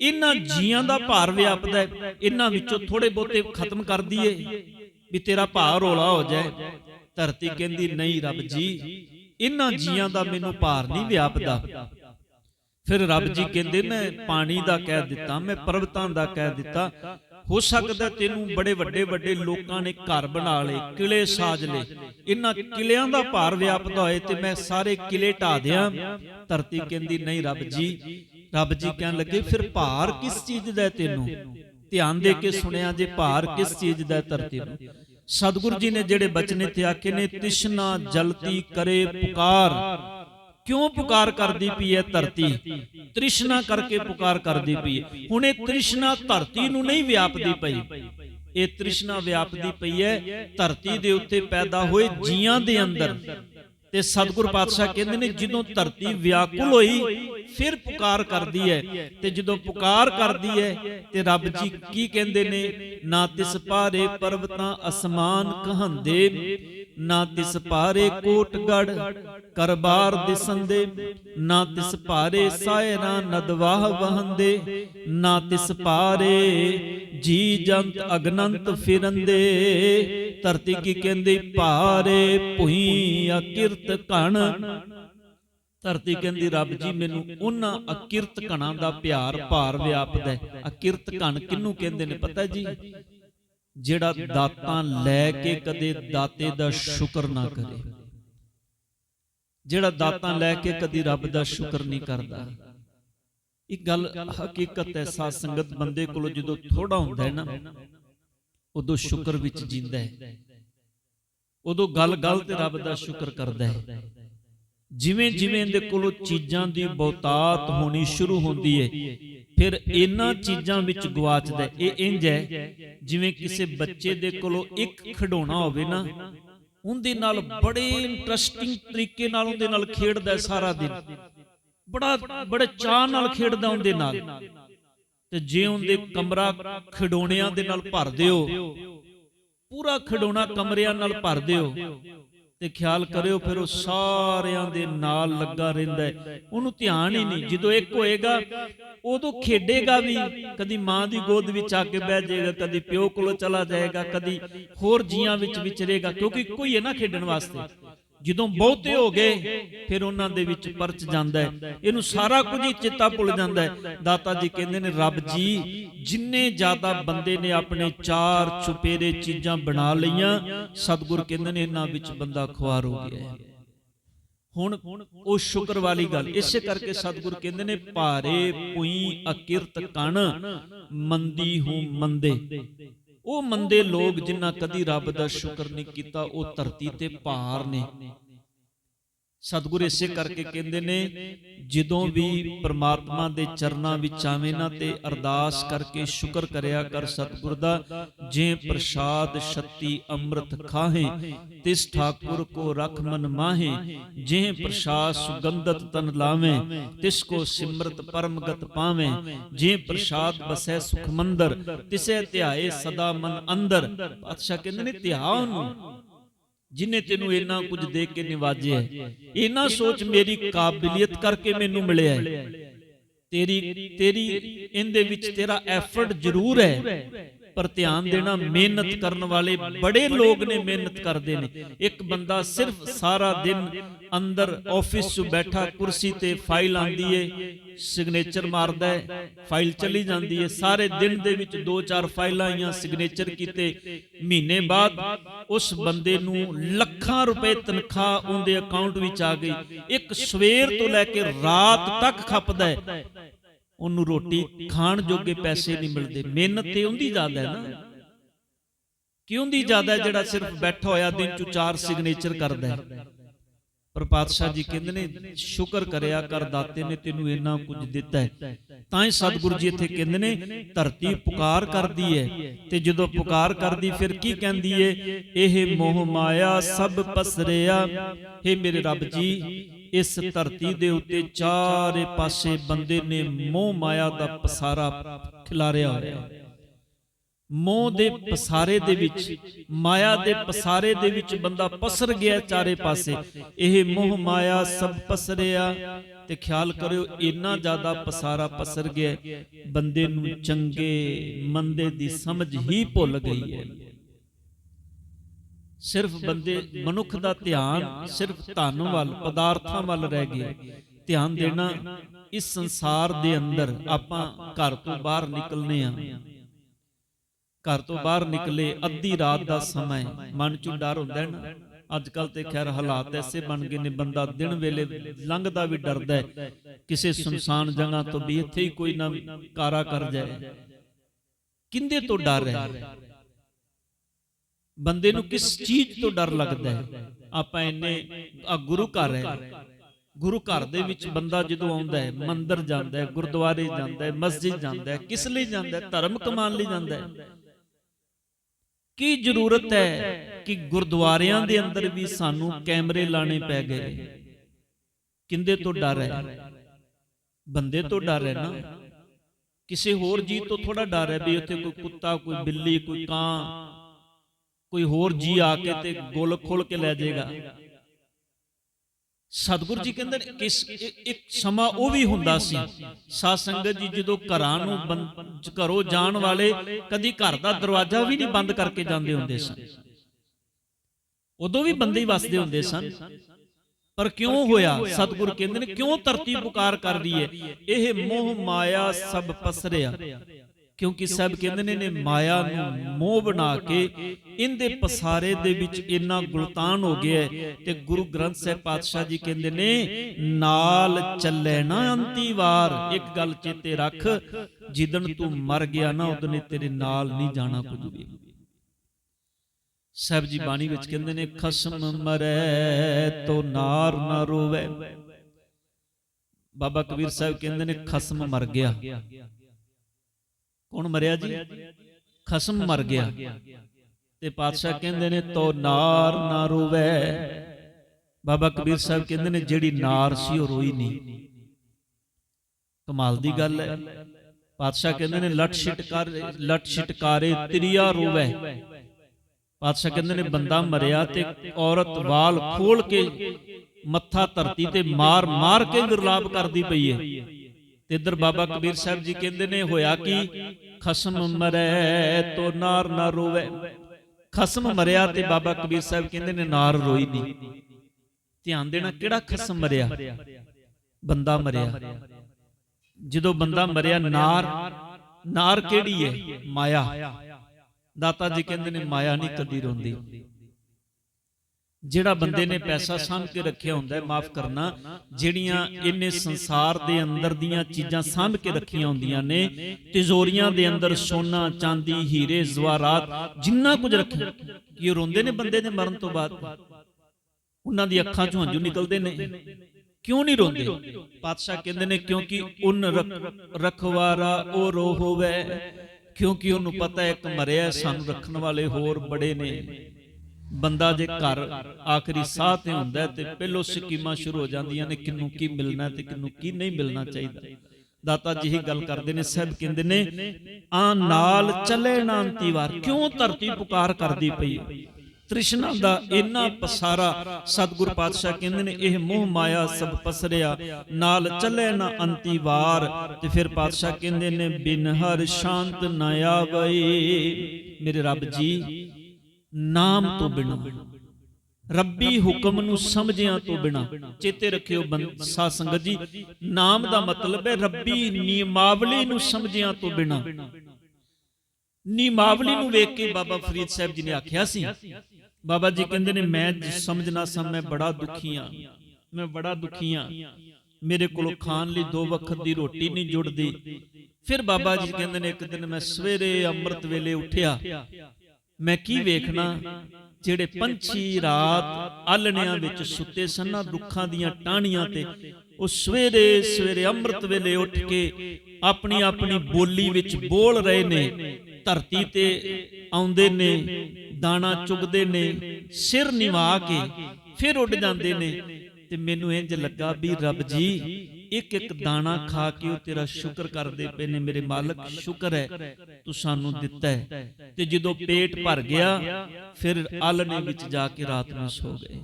ਇਹਨਾਂ ਜੀਆਂ ਦਾ ਭਾਰ ਵਿਆਪਦਾ ਹੈ, ਇਹਨਾਂ ਵਿੱਚੋਂ ਥੋੜੇ ਬਹੁਤੇ ਖਤਮ ਕਰ ਦਈਏ, ਵੀ ਤੇਰਾ ਭਾਰ ਰੋਲਾ ਹੋ ਜਾਏ। ਧਰਤੀ ਕਹਿੰਦੀ, ਨਹੀਂ ਰੱਬ ਜੀ, ਇਹਨਾਂ ਜੀਆਂ ਦਾ ਮੈਨੂੰ ਭਾਰ ਨਹੀਂ ਵਿਆਪਦਾ। ਫਿਰ ਰੱਬ ਜੀ ਕਹਿੰਦੇ ਮੈਂ ਪਾਣੀ ਦਾ ਕਹਿ ਦਿੱਤਾ ਮੈਂ ਪਰਬਤਾਂ ਦਾ ਕਹਿ ਦਿੱਤਾ। ਹੋ ਸਕਦਾ ਤੈਨੂੰ ਬੜੇ ਵੱਡੇ ਵੱਡੇ ਲੋਕਾਂ ਨੇ ਘਰ ਬਣਾ ਲਏ ਕਿਲੇ ਸਾਜ ਲਏ। ਇਹਨਾਂ ਕਿਲਿਆਂ ਦਾ ਭਾਰ ਵਿਆਪਦਾ ਹੋਏ ਤੇ ਮੈਂ ਸਾਰੇ ਕਿਲੇ ਢਾ ਦਿਆਂ। ਧਰਤੀ ਕਹਿੰਦੀ ਨਹੀਂ ਰੱਬ ਜੀ। ਰੱਬ ਜੀ ਕਹਿਣ ਲੱਗੇ ਫਿਰ ਭਾਰ ਕਿਸ ਚੀਜ਼ ਦਾ ਤੈਨੂੰ? ਧਿਆਨ ਦੇ ਕੇ ਸੁਣਿਆ ਜੇ ਭਾਰ ਕਿਸ ਚੀਜ਼ ਦਾ ਧਰਤੀ ਨੂੰ। ਸਤਿਗੁਰੂ ਜੀ ਨੇ ਜਿਹੜੇ ਬਚਨ ਇੱਥੇ ਆਖੇ ਨੇ ਤ੍ਰਿਸ਼ਨਾ ਜਲਤੀ ਕਰੇ ਪੁਕਾਰ। ਕਿਉਂ ਪੁਕਾਰ ਕਰਦੀ ਪਈ ਹੈ ਧਰਤੀ? ਤ੍ਰਿਸ਼ਨਾ ਕਰਕੇ ਪੁਕਾਰ ਕਰਦੀ ਪਈ ਹੈ ਹੁਣ ਇਹ ਤ੍ਰਿਸ਼ਨਾ ਧਰਤੀ ਨੂੰ ਨਹੀਂ ਵਿਆਪਦੀ ਪਈ। ਇਹ ਤ੍ਰਿਸ਼ਨਾ ਵਿਆਪਦੀ ਪਈ ਹੈ ਧਰਤੀ ਦੇ ਉੱਤੇ ਪੈਦਾ ਹੋਏ ਜੀਆਂ ਦੇ ਅੰਦਰ। ਤੇ ਸਤਿਗੁਰ ਪਾਤਸ਼ਾਹ ਕਹਿੰਦੇ ਨੇ ਜਦੋਂ ਧਰਤੀ ਵਿਆਕੁਲ ਹੋਈ ਫਿਰ ਪੁਕਾਰ ਕਰਦੀ ਹੈ ਤੇ ਜਦੋਂ ਪੁਕਾਰ ਕਰਦੀ ਹੈ ਤੇ ਰੱਬ ਜੀ ਕੀ ਕਹਿੰਦੇ ਨੇ? ਨਾ? ਤਿਸ ਪਾਰੇ ਪਰਵਤਾਂ ਅਸਮਾਨ ਕਹੰਦੇ। ਨਾ ਤਿਸ ਪਾਰੇ ਕੋਟਗੜ ਕਰਬਾਰ ਦਿਸੰਦੇ, ਨਾ ਤਿਸ ਪਾਰੇ ਸਾਇਰਾ ਨਦਵਾਹ ਵਹੰਦੇ, ਨਾ ਤਿਸ ਪਾਰੇ ਜੀ ਜੰਤ ਅਗਨੰਤ ਫਿਰੰਦੇ। ਧਰਤੀ ਕੀ ਕਹਿੰਦੀ, ਪਾਰੇ ਭੁਈ ਅਕਿਰਤ ਘਣ ਧਰਤੀ ਕਹਿੰਦੀ, ਰੱਬ ਜੀ, ਮੈਨੂੰ ਉਹਨਾਂ ਅਕਿਰਤ ਘਣਾਂ ਦਾ ਪਿਆਰ ਭਾਰ ਵਿਆਪਦਾ ਅਕਿਰਤ ਘਣ ਕਿਹਨੂੰ ਕਹਿੰਦੇ ਨੇ ਪਤਾ ਜੀ? ਜਿਹੜਾ ਦਾਤਾਂ ਲੈ ਕੇ ਕਦੇ ਦਾਤੇ ਦਾ ਸ਼ੁਕਰ ਨਾ ਕਰੇ। ਜਿਹੜਾ ਦਾਤਾਂ ਲੈ ਕੇ ਕਦੀ ਰੱਬ ਦਾ ਸ਼ੁਕਰ ਨਹੀਂ ਕਰਦਾ। ਇਹ ਗੱਲ ਹਕੀਕਤ ਹੈ, ਸਾਧ ਸੰਗਤ ਬੰਦੇ ਕੋਲੋਂ ਜਦੋਂ ਥੋੜਾ ਹੁੰਦਾ ਹੈ ਨਾ, ਉਦੋਂ ਸ਼ੁਕਰ ਵਿੱਚ ਜਿੰਦਾ ਹੈ। ਉਦੋਂ ਗੱਲ ਗੱਲ ਤੇ ਰੱਬ ਦਾ ਸ਼ੁਕਰ ਕਰਦਾ ਹੈ। ਜਿਵੇਂ ਜਿਵੇਂ ਇਹਦੇ ਕੋਲੋਂ ਚੀਜ਼ਾਂ ਦੀ ਬਹੁਤਾਤ ਹੋਣੀ ਸ਼ੁਰੂ ਹੁੰਦੀ ਹੈ ਫਿਰ ਇਹਨਾਂ ਚੀਜ਼ਾਂ ਵਿੱਚ ਗਵਾਚਦਾ। ਇਹ ਇੰਜ ਹੈ ਜਿਵੇਂ ਕਿਸੇ ਬੱਚੇ ਦੇ ਕੋਲੋਂ ਇੱਕ ਖਿਡੌਣਾ ਹੋਵੇ ਨਾ ਉਹਦੇ ਨਾਲ ਬੜੇ ਇੰਟਰਸਟਿੰਗ ਤਰੀਕੇ ਨਾਲ ਉਹਦੇ ਨਾਲ ਖੇਡਦਾ ਸਾਰਾ ਦਿਨ। ਬੜਾ ਬੜੇ ਚਾਹ ਨਾਲ ਖੇਡਦਾ ਉਹਦੇ ਨਾਲ। ਤੇ ਜੇ ਉਹਦੇ ਕਮਰਾ ਖਿਡੌਣਿਆਂ ਦੇ ਨਾਲ ਭਰ ਦਿਓ ਪੂਰਾ ਖਿਡੌਣਾ ਕਮਰਿਆਂ ਨਾਲ ਭਰ ਦਿਓ। ਤੇ ਖਿਆਲ ਕਰਿਓ ਫਿਰ ਉਹ ਸਾਰਿਆਂ ਦੇ ਨਾਲ ਲੱਗਾ ਰਹਿੰਦਾ ਹੈ। ਉਹਨੂੰ ਧਿਆਨ ਹੀ ਨਹੀਂ ਜਦੋਂ ਇੱਕ ਹੋਏਗਾ ਉਦੋਂ ਖੇਡੇਗਾ ਵੀ ਕਦੀ ਮਾਂ ਦੀ ਗੋਦ ਵਿੱਚ ਆ ਕੇ ਬਹਿ ਜਾਏਗਾ ਕਦੀ ਪਿਓ ਕੋਲੋਂ ਚਲਾ ਜਾਏਗਾ ਕਦੀ ਹੋਰ ਜੀਆਂ ਵਿੱਚ ਵਿਚਰੇਗਾ ਕਿਉਂਕਿ ਕੋਈ ਹੈ ਨਾ ਖੇਡਣ ਵਾਸਤੇ। ਜਦੋਂ ਬਹੁਤੇ ਹੋ ਗਏ ਫਿਰ ਉਹਨਾਂ ਦੇ ਵਿੱਚ ਪਰਚ ਜਾਂਦਾ ਹੈ। ਇਹਨੂੰ ਸਾਰਾ ਕੁਝ ਹੀ ਚੇਤਾ ਭੁੱਲ ਜਾਂਦਾ ਹੈ। ਦਾਤਾ ਜੀ ਕਹਿੰਦੇ ਨੇ ਰੱਬ ਜੀ ਜਿੰਨੇ ਜ਼ਿਆਦਾ ਬੰਦੇ ਨੇ ਆਪਣੇ ਚਾਰ ਚੁਪੇਰੇ ਚੀਜ਼ਾਂ ਬਣਾ ਲਈਆਂ ਸਤਿਗੁਰ ਕਹਿੰਦੇ ਨੇ ਇਹਨਾਂ ਵਿੱਚ ਬੰਦਾ ਖੁਆਰ ਹੋ ਗਿਆ ਹੈ। ਹੁਣ ਉਹ ਸ਼ੁਕਰ ਵਾਲੀ ਗੱਲ ਇਸੇ ਕਰਕੇ ਸਤਿਗੁਰ ਕਹਿੰਦੇ ਨੇ ਭਾਰੇ ਪੁਈ ਅਕਿਰਤ ਕਣ ਮੰਦੀ ਹੂੰ ਮੰਦੇ। ਉਹ ਮੰਦੇ ਲੋਕ ਜਿਨ੍ਹਾਂ ਕਦੀ ਰੱਬ ਦਾ ਸ਼ੁਕਰ ਨਹੀਂ ਕੀਤਾ, ਉਹ ਧਰਤੀ ਤੇ ਭਾਰ ਨੇ। ਸਤਿਗੁਰ ਇਸੇ ਕਰਕੇ ਕਹਿੰਦੇ ਨੇ ਜਦੋਂ ਵੀ ਪ੍ਰਮਾਤਮਾ ਦੇ ਚਰਨਾਂ ਵਿੱਚ ਆਵੇਂ ਨਾ ਤੇ ਅਰਦਾਸ ਕਰਕੇ ਸ਼ੁਕਰ ਕਰਿਆ ਕਰ ਸਤਿਗੁਰ ਦਾ ਜੇ ਪ੍ਰਸਾਦ ਸ਼ਕਤੀ ਅੰਮ੍ਰਿਤ ਖਾਹੇ ਤਿਸ ਠਾਕੁਰ ਕੋ ਰਖ ਮਨ ਮਾਹੇ ਜੇ ਪ੍ਰਸਾਦ ਸੁਗੰਧਤ ਤਨ ਲਾਵੇਂ ਤਿਸ ਕੋ ਸਿਮਰਤ ਪਰਮਗਤ ਪਾਵੇਂ ਜੇ ਪ੍ਰਸਾਦ ਬਸੈ ਸੁਖ ਮੰਦਰ ਤਿਸੈ ਧਿਆਏ ਸਦਾ ਮਨ ਅੰਦਰ। ਪਾਤਸ਼ਾਹ ਕਹਿੰਦੇ ਨੇ ਧਿਆ ਨੂੰ। ਜਿਨੇ ਤੈਨੂੰ ਇੰਨਾ ਕੁਝ ਦੇ ਕੇ ਨਿਵਾਜਿਆ। ਇੰਨਾ ਸੋਚ ਮੇਰੀ ਕਾਬਲੀਅਤ ਕਰਕੇ ਮੈਨੂੰ ਮਿਲਿਆ ਹੈ। ਤੇਰੀ ਤੇਰੀ ਇਹਦੇ ਵਿੱਚ ਤੇਰਾ ਐਫਰਟ ਜ਼ਰੂਰ ਹੈ ਪਰ ਧਿਆਨ ਦੇਣਾ ਮਿਹਨਤ ਕਰਨ ਵਾਲੇ ਬੜੇ ਲੋਕ ਨੇ ਮਿਹਨਤ ਕਰਦੇ ਨੇ। ਇੱਕ ਬੰਦਾ ਸਿਰਫ ਸਾਰਾ ਦਿਨ ਅੰਦਰ ਆਫਿਸ 'ਚ ਬੈਠਾ ਕੁਰਸੀ ਤੇ ਫਾਈਲ ਆਂਦੀ ਏ ਸਿਗਨੇਚਰ ਮਾਰਦਾ ਹੈ ਫਾਈਲ ਚਲੀ ਜਾਂਦੀ ਏ ਸਾਰੇ ਦਿਨ ਦੇ ਵਿੱਚ ਦੋ ਚਾਰ ਫਾਈਲਾਂ ਆਈਆਂ ਸਿਗਨੇਚਰ ਕੀਤੇ ਮਹੀਨੇ ਬਾਅਦ ਉਸ ਬੰਦੇ ਨੂੰ ਲੱਖਾਂ ਰੁਪਏ ਤਨਖਾਹ ਉਹਦੇ ਅਕਾਊਂਟ ਵਿੱਚ ਆ ਗਈ। ਇੱਕ ਸਵੇਰ ਤੋਂ ਲੈ ਕੇ ਰਾਤ ਤੱਕ ਖੱਪਦਾ ਹੈ ਉਹਨੂੰ ਰੋਟੀ ਖਾਣ ਜੋਗੇ ਪੈਸੇ ਨਹੀਂ ਮਿਲਦੇ। ਮਿਹਨਤ ਤੇ ਉਹਦੀ ਜ਼ਿਆਦਾ ਹੈ ਨਾ। ਕਿਉਂ ਦੀ ਜ਼ਿਆਦਾ ਜਿਹੜਾ ਸਿਰਫ ਬੈਠਾ ਹੋਇਆ ਦਿਨ ਚ ਚਾਰ ਸਿਗਨੇਚਰ ਕਰਦਾ ਹੈ? ਪਰ ਪਾਤਸ਼ਾਹ ਜੀ ਕਹਿੰਦੇ ਨੇ, ਸ਼ੁਕਰ ਕਰਿਆ ਕਰ, ਦਾਤੇ ਨੇ ਤੈਨੂੰ ਇੰਨਾ ਕੁਝ ਦਿੱਤਾ ਹੈ। ਤਾਂ ਹੀ ਸਤਿਗੁਰੂ ਜੀ ਇੱਥੇ ਕਹਿੰਦੇ ਨੇ, ਧਰਤੀ ਪੁਕਾਰ ਕਰਦੀ ਹੈ ਤੇ ਜਦੋਂ ਪੁਕਾਰ ਕਰਦੀ, ਫਿਰ ਕੀ ਕਹਿੰਦੀ ਏ? ਇਹ ਮੋਹ ਮਾਇਆ ਸਭ ਪਸਰਿਆ। हे ਮੇਰੇ ਰੱਬ ਜੀ ਇਸ ਧਰਤੀ ਦੇ ਉੱਤੇ ਚਾਰੇ ਪਾਸੇ ਬੰਦੇ ਨੇ ਮੋਹ ਮਾਇਆ ਦਾ ਪਸਾਰਾ ਖਿਲਾਰਿਆ। ਹੋਇਆ ਮੋਹ ਦੇ ਪਸਾਰੇ ਦੇ ਵਿੱਚ, ਮਾਇਆ ਦੇ ਪਸਾਰੇ ਦੇ ਵਿੱਚ ਬੰਦਾ ਪਸਰ ਗਿਆ ਚਾਰੇ ਪਾਸੇ। ਇਹ ਮੋਹ ਮਾਇਆ ਸਭ ਪਸਰਿਆ ਤੇ ਖਿਆਲ ਕਰਿਓ, ਇੰਨਾ ਜ਼ਿਆਦਾ ਪਸਾਰਾ ਪਸਰ ਗਿਆ, ਬੰਦੇ ਨੂੰ ਚੰਗੇ ਮੰਦੇ ਦੀ ਸਮਝ ਹੀ ਭੁੱਲ ਗਈ ਹੈ। ਸਿਰਫ ਬੰਦੇ ਮਨੁੱਖ ਦਾ ਧਿਆਨ ਸਿਰਫ ਧਨ ਵੱਲ ਪਦਾਰਥਾਂ ਵੱਲ ਰਹਿ ਗਿਆ ਧਿਆਨ ਦੇਣਾ ਇਸ ਸੰਸਾਰ ਦੇ ਅੰਦਰ ਆਪਾਂ ਘਰ ਤੋਂ ਬਾਹਰ ਨਿਕਲਨੇ ਆ। ਘਰ ਤੋਂ ਬਾਹਰ ਨਿਕਲੇ ਅੱਧੀ ਰਾਤ ਦਾ ਸਮਾਂ ਮਨ 'ਚ ਡਰ ਹੁੰਦਾ ਹੈ ਨਾ। ਅੱਜ ਕੱਲ ਤੇ ਖੈਰ ਹਾਲਾਤ ਐਸੇ ਬਣ ਗਏ ਨੇ ਬੰਦਾ ਦਿਨ ਵੇਲੇ ਲੰਘਦਾ ਵੀ ਡਰਦਾ ਹੈ। ਕਿਸੇ ਸੁਨਸਾਨ ਜਗ੍ਹਾ ਤੋਂ ਵੀ ਇੱਥੇ ਹੀ ਕੋਈ ਨਾ ਕਾਰਾ ਕਰ ਜਾਏ। ਕਿੰਦੇ ਤੋਂ ਡਰ ਹੈ? ਬੰਦੇ ਨੂੰ ਕਿਸ ਚੀਜ਼ ਤੋਂ ਡਰ ਲੱਗਦਾ ਹੈ? ਆਪਾਂ ਇੰਨੇ ਆ ਗੁਰੂ ਘਰ ਹੈ। ਗੁਰੂ ਘਰ ਦੇ ਵਿੱਚ ਬੰਦਾ ਜਦੋਂ ਆਉਂਦਾ ਹੈ ਮੰਦਰ ਜਾਂਦਾ ਹੈ ਗੁਰਦੁਆਰੇ ਜਾਂਦਾ ਹੈ ਮਸਜਿਦ ਜਾਂਦਾ ਹੈ ਕਿਸ ਲਈ ਜਾਂਦਾ ਹੈ ਧਰਮ ਕਮਾਉਣ ਲਈ ਜਾਂਦਾ ਹੈ? ਕੀ ਜ਼ਰੂਰਤ ਹੈ ਕਿ ਗੁਰਦੁਆਰਿਆਂ ਦੇ ਅੰਦਰ ਵੀ ਸਾਨੂੰ ਕੈਮਰੇ ਲਾਣੇ ਪੈ ਗਏ? ਕਿੰਦੇ ਤੋਂ ਡਰ ਹੈ ਬੰਦੇ ਤੋਂ ਡਰ ਹੈ ਨਾ? ਕਿਸੇ ਹੋਰ ਜੀਵ ਤੋਂ ਥੋੜਾ ਡਰ ਹੈ ਵੀ ਉੱਥੇ ਕੋਈ ਕੁੱਤਾ ਕੋਈ ਬਿੱਲੀ ਕੋਈ ਕਾਂ। ਕੋਈ ਹੋਰ ਜੀ ਆ ਕੇ ਤੇ ਗੁੱਲ ਖੋਲ ਕੇ ਲੈ ਜਾਏਗਾ। ਸਤਿਗੁਰੂ ਜੀ ਕਹਿੰਦੇ ਨੇ, ਕਿਸ ਇੱਕ ਸਮਾਂ ਉਹ ਵੀ ਹੁੰਦਾ ਸੀ। ਸਾਧ ਸੰਗਤ ਜੀ ਜਦੋਂ ਘਰਾਂ ਨੂੰ ਘਰੋਂ ਜਾਣ ਵਾਲੇ ਕਦੀ ਘਰ ਦਾ ਦਰਵਾਜ਼ਾ ਵੀ ਨਹੀਂ ਬੰਦ ਕਰਕੇ ਜਾਂਦੇ ਹੁੰਦੇ ਸਨ। ਉਦੋਂ ਵੀ ਬੰਦੇ ਹੀ ਵਸਦੇ ਹੁੰਦੇ ਸਨ। ਪਰ ਕਿਉਂ ਹੋਇਆ? ਸਤਿਗੁਰੂ ਕਹਿੰਦੇ ਨੇ, ਕਿਉਂ ਧਰਤੀ ਪੁਕਾਰ ਕਰ ਰਹੀ ਹੈ ਇਹ ਮੋਹ ਮਾਇਆ ਸਭ ਪਸਰਿਆ। ਕਿਉਂਕਿ ਸਭ ਕਹਿੰਦੇ ਨੇ ਨੇ ਮਾਇਆ ਨੂੰ ਮੋਹ ਬਣਾ ਕੇ ਇਹਦੇ ਪਸਾਰੇ ਦੇ ਵਿੱਚ ਇੰਨਾ ਗੁਲਤਾਨ ਹੋ ਗਿਆ ਤੇ ਗੁਰੂ ਗ੍ਰੰਥ ਸਾਹਿਬ ਪਾਤਸ਼ਾਹ ਜੀ ਕਹਿੰਦੇ ਨੇ ਨਾਲ ਚੱਲੇ ਨਾ ਅੰਤੀ ਵਾਰ ਇੱਕ ਗੱਲ ਚੇਤੇ ਰੱਖ ਜਿੱਦਣ ਤੂੰ ਮਰ ਗਿਆ ਨਾ ਉਦਨੇ ਤੇਰੇ ਨਾਲ ਨਹੀਂ ਜਾਣਾ ਕੁਝ ਵੀ। ਸਾਹਿਬ ਜੀ ਬਾਣੀ ਵਿੱਚ ਕਹਿੰਦੇ ਨੇ ਖਸਮ ਮਰੈ ਤੋ ਨਾਰ ਨਾ ਰੋਵੇ। ਬਾਬਾ ਕਬੀਰ ਸਾਹਿਬ ਕਹਿੰਦੇ ਨੇ ਖਸਮ ਮਰ ਗਿਆ। ਕੌਣ ਮਰਿਆ ਜੀ। ਖਸਮ ਮਰ ਗਿਆ। ਤੇ ਪਾਤਸ਼ਾਹ ਕਹਿੰਦੇ ਨੇ, ਤੋ ਨਾਰ ਨਾ ਰੋਵੇ। ਬਾਬਾ ਕਬੀਰ ਸਾਹਿਬ ਕਹਿੰਦੇ ਨੇ, ਜਿਹੜੀ ਨਾਰ ਸੀ ਉਹ ਰੋਈ ਨਹੀਂ। ਕਮਾਲ ਦੀ ਗੱਲ ਹੈ। ਪਾਤਸ਼ਾਹ ਕਹਿੰਦੇ ਨੇ, ਲਟ ਛਿਟਕਾਰ, ਲਟ ਛਿਟਕਾਰੇ, ਤਰੀਆ ਰੋਵੇ। ਪਾਤਸ਼ਾਹ ਕਹਿੰਦੇ ਨੇ, ਬੰਦਾ ਮਰਿਆ ਤੇ ਔਰਤ ਵਾਲ ਖੋਲ ਕੇ ਮੱਥਾ ਧਰਤੀ ਤੇ ਮਾਰ ਮਾਰ ਕੇ ਵਿਰਲਾਪ ਕਰਦੀ ਪਈ ਹੈ। ਤੇ ਇੱਧਰ ਬਾਬਾ ਕਬੀਰ ਸਾਹਿਬ ਜੀ ਕਹਿੰਦੇ ਨੇ ਹੋਇਆ ਕਿ? ਖਸਮ ਮਰੈ ਤੋ ਨਾਰ ਨਾ ਰੋਵੇ। ਖਸਮ ਮਰਿਆ ਤੇ ਬਾਬਾ ਕਬੀਰ ਸਾਹਿਬ ਕਹਿੰਦੇ ਨੇ ਨਾਰ ਰੋਈ ਨਹੀਂ। ਧਿਆਨ ਦੇਣਾ ਕਿਹੜਾ ਖਸਮ ਮਰਿਆ? ਬੰਦਾ ਮਰਿਆ। ਜਦੋਂ ਬੰਦਾ ਮਰਿਆ ਨਾਰ ਨਾਰ ਕਿਹੜੀ ਹੈ? ਮਾਇਆ। ਦਾਤਾ ਜੀ ਕਹਿੰਦੇ ਨੇ ਮਾਇਆ ਨਹੀਂ ਕਦੀ ਰੋਂਦੀ। ਜਿਹੜਾ ਬੰਦੇ ਨੇ ਪੈਸਾ ਸਾਂਭ ਕੇ ਰੱਖਿਆ ਹੁੰਦਾ ਹੈ ਮਾਫ ਕਰਨਾ ਜਿਹੜੀਆਂ ਇਹਨੇ ਸੰਸਾਰ ਦੇ ਅੰਦਰ ਦੀਆਂ ਚੀਜ਼ਾਂ ਸਾਂਭ ਕੇ ਰੱਖੀਆਂ ਹੁੰਦੀਆਂ ਨੇ ਤਿਜੋਰੀਆਂ ਦੇ ਅੰਦਰ ਸੋਨਾ ਚਾਂਦੀ ਹੀਰੇ ਜ਼ਵਾਰਾਤ ਜਿੰਨਾ ਕੁਝ ਰੱਖਿਆ। ਕੀ ਰੋਂਦੇ ਨੇ ਬੰਦੇ ਦੇ ਮਰਨ ਤੋਂ ਬਾਅਦ। ਉਹਨਾਂ ਦੀ ਅੱਖਾਂ ਚੋਂ ਹੰਝੂ ਨਿਕਲਦੇ ਨੇ। ਕਿਉਂ ਨਹੀਂ ਰੋਂਦੇ? ਪਾਤਸ਼ਾਹ ਕਹਿੰਦੇ ਨੇ ਕਿਉਂਕਿ ਉਨ ਰਖ- ਰਖਵਾਰਾ ਉਹ ਰੋ ਹੋਵੇ ਕਿਉਂਕਿ ਉਹਨੂੰ ਪਤਾ ਹੈ ਇੱਕ ਮਰਿਆ ਸਾਨੂੰ ਰੱਖਣ ਵਾਲੇ ਹੋਰ ਬੜੇ ਨੇ। ਬੰਦਾ ਜੇ ਘਰ ਆਖਰੀ ਸਾਹ ਤੇ ਹੁੰਦਾ ਤੇ ਪਹਿਲੋ ਸਕੀਮਾਂ ਸ਼ੁਰੂ ਹੋ ਜਾਂਦੀਆਂ ਨੇ ਕਿੰਨੂੰ ਕੀ ਮਿਲਣਾ ਤੇ ਕਿੰਨੂੰ ਕੀ ਨਹੀਂ ਮਿਲਣਾ ਚਾਹੀਦਾ। ਦਾਤਾ ਜੀ ਗੱਲ ਕਰਦੇ ਨੇ, ਸਾਹਿਬ ਕਹਿੰਦੇ ਨੇ ਆ ਨਾਲ ਚੱਲੇ ਨਾ ਅੰਤੀ ਵਾਰ, ਕਿਉਂ ਧਰਤੀ ਪੁਕਾਰ ਕਰਦੀ ਪਈ ਤ੍ਰਿਸ਼ਨਾ ਦਾ ਇੰਨਾ ਪਸਾਰਾ ਸਤਿਗੁਰ ਪਾਤਸ਼ਾਹ ਕਹਿੰਦੇ ਨੇ, ਇਹ ਮੋਹ ਮਾਇਆ ਸਭ ਪਸਰਿਆ, ਨਾਲ ਚੱਲੇ ਨਾ ਅੰਤੀ ਵਾਰ। ਤੇ ਫਿਰ ਪਾਤਸ਼ਾਹ ਕਹਿੰਦੇ ਨੇ, ਬਿਨ ਹਰ ਸ਼ਾਂਤ ਨਾ ਆਵਈ। ਮੇਰੇ ਰੱਬ ਜੀ ਨਾਮ ਤੋਂ ਬਿਨਾ। ਰੱਬੀ ਹੁਕਮ ਨੂੰ ਸਮਝਿਆਂ ਤੋਂ ਬਿਨਾ। ਚੇਤੇ ਰੱਖਿਓ ਸਾਧ ਸੰਗਤ ਜੀ, ਨਾਮ ਦਾ ਮਤਲਬ ਹੈ ਰੱਬੀ ਨਿਯਮਾਵਲੀ ਨੂੰ ਸਮਝਿਆਂ ਤੋਂ ਬਿਨਾ। ਨਿਯਮਾਵਲੀ ਨੂੰ ਵੇਖ ਕੇ ਬਾਬਾ ਫਰੀਦ ਸਾਹਿਬ ਜੀ ਨੇ ਆਖਿਆ ਸੀ, ਬਾਬਾ ਜੀ ਕਹਿੰਦੇ ਨੇ, ਮੈਂ ਸਮਝਣਾ ਸਾਂ, ਮੈਂ ਬੜਾ ਦੁਖੀ ਆ। ਮੈਂ ਬੜਾ ਦੁਖੀ ਆ। ਮੇਰੇ ਕੋਲੋਂ ਖਾਣ ਲਈ ਦੋ ਵਕਤ ਦੀ ਰੋਟੀ ਨਹੀਂ ਜੁੜਦੀ। ਫਿਰ ਬਾਬਾ ਜੀ ਕਹਿੰਦੇ ਨੇ, ਇੱਕ ਦਿਨ ਮੈਂ ਸਵੇਰੇ ਅੰਮ੍ਰਿਤ ਵੇਲੇ ਉੱਠਿਆ ਮੈਂ ਕੀ ਵੇਖਣਾ? ਜਿਹੜੇ ਪੰਛੀ ਰਾਤ ਆਲਣਿਆਂ ਵਿੱਚ ਸੁੱਤੇ ਸਨ ਨਾ ਰੁੱਖਾਂ ਦੀਆਂ ਟਾਹਣੀਆਂ ਤੇ ਉਹ ਸਵੇਰੇ ਸਵੇਰੇ ਅੰਮ੍ਰਿਤ ਵੇਲੇ ਉੱਠ ਕੇ ਆਪਣੀ ਆਪਣੀ ਬੋਲੀ ਵਿੱਚ ਬੋਲ ਰਹੇ ਨੇ ਧਰਤੀ ਤੇ ਆਉਂਦੇ ਨੇ ਦਾਣਾ ਚੁਗਦੇ ਨੇ ਸਿਰ ਨਿਵਾ ਕੇ ਫਿਰ ਉੱਡ ਜਾਂਦੇ ਨੇ। ਤੇ ਮੈਨੂੰ ਇੰਜ ਲੱਗਾ ਵੀ ਰੱਬ ਜੀ ਇੱਕ ਇੱਕ ਦਾਣਾ ਖਾ ਕੇ ਉਹ ਤੇਰਾ ਸ਼ੁਕਰ ਕਰਦੇ ਪਏ ਨੇ ਮੇਰੇ ਮਾਲਕ ਸ਼ੁਕਰ ਹੈ ਤੂੰ ਸਾਨੂੰ ਦਿੱਤਾ ਹੈ। ਤੇ ਜਦੋਂ ਪੇਟ ਭਰ ਗਿਆ ਫਿਰ ਆਲਣੇ ਵਿੱਚ ਜਾ ਕੇ ਰਾਤ ਨੂੰ ਸੋ ਗਏ।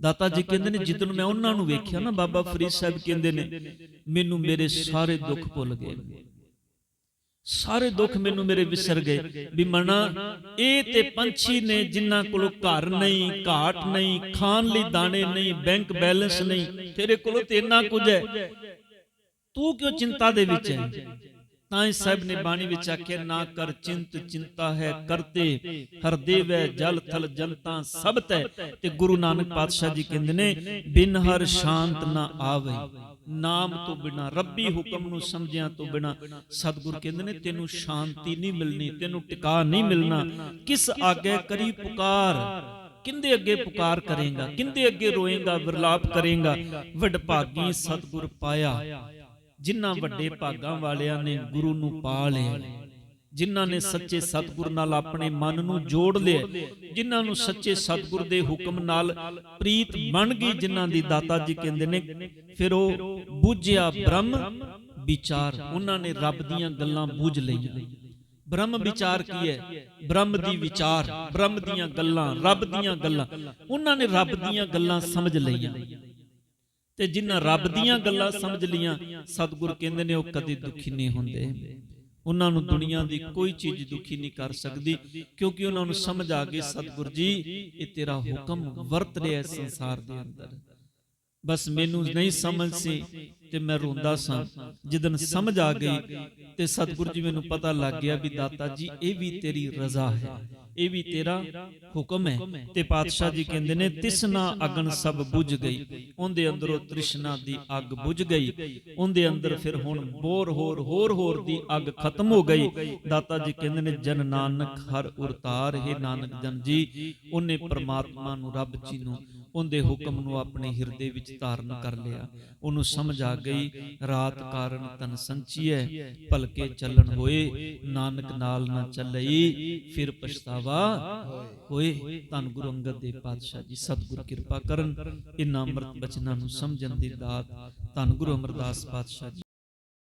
ਦਾਤਾ ਜੀ ਕਹਿੰਦੇ ਨੇ ਜਿੱਦਨ ਮੈਂ ਉਹਨਾਂ ਨੂੰ ਵੇਖਿਆ ਨਾ ਬਾਬਾ ਫਰੀਦ ਸਾਹਿਬ ਕਹਿੰਦੇ ਨੇ ਮੈਨੂੰ ਮੇਰੇ ਸਾਰੇ ਦੁੱਖ ਭੁੱਲ ਗਏ। ਸਾਰੇ ਦੁੱਖ ਮੈਨੂੰ ਮੇਰੇ ਵਿਸਰ ਗਏ ਵੀ ਮਨਾ, ਇਹ ਤੇ ਪੰਛੀ ਨੇ ਜਿਨ੍ਹਾਂ ਕੋਲ ਘਰ ਨਹੀਂ, ਘਾਟ ਨਹੀਂ, ਖਾਣ ਲਈ ਦਾਣੇ ਨਹੀਂ ਬੈਂਕ ਬੈਲੈਂਸ ਨਹੀਂ, ਤੇਰੇ ਕੋਲ ਤੇ ਇੰਨਾ ਕੁਝ ਹੈ। ਤੂੰ ਕਿਉਂ ਚਿੰਤਾ ਦੇ ਵਿੱਚ ਹੈ? ਤਾਂ ਹੀ ਸਾਹਿਬ ਨੇ ਬਾਣੀ ਵਿੱਚ ਆਖਿਆ, ਨਾ ਕਰ ਚਿੰਤ, ਚਿੰਤਾ ਹੈ ਕਰਤੇ ਹਰਦੇਵ ਹੈ ਜਲ ਥਲ ਜਨਤਾ ਸਭ ਤੈ। ਤੇ ਗੁਰੂ ਨਾਨਕ ਪਾਤਸ਼ਾਹ ਜੀ ਕਹਿੰਦੇ ਨੇ, ਬਿਨ ਹਰ ਸ਼ਾਂਤ ਨਾ ਆਵੇ। ਨਾਮ ਤੋਂ ਬਿਨਾ, ਰੱਬੀ ਹੁਕਮ ਨੂੰ ਸਮਝਿਆਂ ਤੋਂ ਬਿਨਾ, ਸਤਿਗੁਰ ਕਹਿੰਦੇ ਨੇ, ਤੈਨੂੰ ਸ਼ਾਂਤੀ ਨਹੀਂ ਮਿਲਣੀ, ਤੈਨੂੰ ਟਿਕਾ ਨਹੀਂ ਮਿਲਣਾ। ਕਿਸ ਆਗੇ ਕਰੀ ਪੁਕਾਰ? ਕਿੰਦੇ ਅੱਗੇ ਪੁਕਾਰ ਕਰੇਗਾ? ਕਿੰਦੇ ਅੱਗੇ ਰੋਏਗਾ, ਵਿਰਲਾਪ ਕਰੇਗਾ? ਵਡਭਾਗੀ ਸਤਿਗੁਰ ਪਾਇਆ ਜਿਨ੍ਹਾਂ ਵੱਡੇ ਭਾਗਾਂ ਵਾਲਿਆਂ ਨੇ ਗੁਰੂ ਨੂੰ ਪਾ ਲਿਆ। ਜਿਨ੍ਹਾਂ ਨੇ ਸੱਚੇ ਸਤਿਗੁਰ ਨਾਲ ਆਪਣੇ ਮਨ ਨੂੰ ਜੋੜ ਲਿਆ। ਜਿਨ੍ਹਾਂ ਨੂੰ ਸੱਚੇ ਸਤਿਗੁਰ ਦੇ ਹੁਕਮ ਨਾਲ ਪ੍ਰੀਤ ਬਣ ਗਈ ਜਿਨ੍ਹਾਂ ਦੀ ਦਾਤਾ ਜੀ ਕਹਿੰਦੇ ਨੇ ਫਿਰ ਉਹ ਬੁੱਝਿਆ ਬ੍ਰਹਮ ਵਿਚਾਰ। ਉਹਨਾਂ ਨੇ ਰੱਬ ਦੀਆਂ ਗੱਲਾਂ ਬੁੱਝ ਲਈਆਂ। ਬ੍ਰਹਮ ਵਿਚਾਰ ਕੀ ਹੈ? ਬ੍ਰਹਮ ਦੀ ਵਿਚਾਰ ਬ੍ਰਹਮ ਦੀਆਂ ਗੱਲਾਂ ਰੱਬ ਦੀਆਂ ਗੱਲਾਂ। ਉਹਨਾਂ ਨੇ ਰੱਬ ਦੀਆਂ ਗੱਲਾਂ ਸਮਝ ਲਈਆਂ। ਤੇ ਜਿਨ੍ਹਾਂ ਰੱਬ ਦੀਆਂ ਗੱਲਾਂ ਸਮਝ ਲੀਆਂ ਸਤਿਗੁਰ ਕਹਿੰਦੇ ਨੇ ਉਹ ਕਦੇ ਦੁਖੀ ਨਹੀਂ ਹੁੰਦੇ ਉਹਨਾਂ ਨੂੰ ਦੁਨੀਆ ਦੀ ਕੋਈ ਚੀਜ਼ ਦੁਖੀ ਨਹੀਂ ਕਰ ਸਕਦੀ ਕਿਉਂਕਿ ਉਹਨਾਂ ਨੂੰ ਸਮਝ ਆ ਗਈ ਸਤਿਗੁਰ ਜੀ ਇਹ ਤੇਰਾ ਹੁਕਮ ਵਰਤ ਰਿਹਾ ਹੈ ਸੰਸਾਰ ਦੇ ਅੰਦਰ। ਬਸ ਮੈਨੂੰ ਨਹੀਂ ਸਮਝ ਸੀ ਤੇ ਮੈਂ ਰੋਂਦਾ ਸਾਂ। ਜਿੱਦਨ ਸਮਝ ਆ ਗਈ ਤੇ ਸਤਿਗੁਰ ਜੀ ਮੈਨੂੰ ਪਤਾ ਲੱਗ ਗਿਆ ਵੀ ਦਾਤਾ ਜੀ ਇਹ ਵੀ ਤੇਰੀ ਰਜ਼ਾ ਹੈ। ਇਹ ਵੀ ਤੇਰਾ ਹੁਕਮ ਹੈ। ਤੇ ਪਾਤਸ਼ਾਹ ਜੀ ਕਹਿੰਦੇ ਨੇ ਤਿਸਨਾ ਅਗਨ ਸਭ ਬੁਝ ਗਈ। ਉਹਦੇ ਅੰਦਰੋਂ ਤ੍ਰਿਸ਼ਨਾ ਦੀ ਅੱਗ ਬੁਝ ਗਈ। ਉਹਦੇ ਅੰਦਰ ਫਿਰ ਹੁਣ ਬੋਰ ਹੋਰ ਹੋਰ ਹੋਰ ਦੀ ਅੱਗ ਖਤਮ ਹੋ ਗਈ। ਦਾਤਾ ਜੀ ਕਹਿੰਦੇ ਨੇ ਜਨ ਨਾਨਕ ਹਰ ਉਰਤਾਰ ਹੈ ਨਾਨਕ ਜਨ ਜੀ। ਉਹਨੇ ਪ੍ਰਮਾਤਮਾ ਨੂੰ ਰੱਬ ਜੀ ਨੂੰ ਉਹਦੇ ਹੁਕਮ ਨੂੰ ਆਪਣੇ ਹਿਰਦੇ ਵਿੱਚ ਧਾਰਨ ਕਰ ਲਿਆ। ਉਹਨੂੰ ਸਮਝ ਆ ਗਈ, ਰਾਤ ਕਾਰਨ ਤਨ ਸੰਚੀਐ ਭਲਕੇ ਚੱਲਣ ਹੋਏ, ਨਾਨਕ ਨਾਲ ਨਾ ਚੱਲਈ, ਫਿਰ ਪਛਤਾਵਾ ਹੋਏ। ਧੰਨ ਗੁਰੂ ਅੰਗਦ ਦੇਵ ਪਾਤਸ਼ਾਹ ਜੀ, ਸਤਿਗੁਰ ਕਿਰਪਾ ਕਰਨ ਇਨਾਂ ਅੰਮ੍ਰਿਤ ਬਚਨਾਂ ਨੂੰ ਸਮਝਣ ਦੀ ਦਾਤ ਧੰਨ ਗੁਰੂ ਅਮਰਦਾਸ ਪਾਤਸ਼ਾਹ ਜੀ।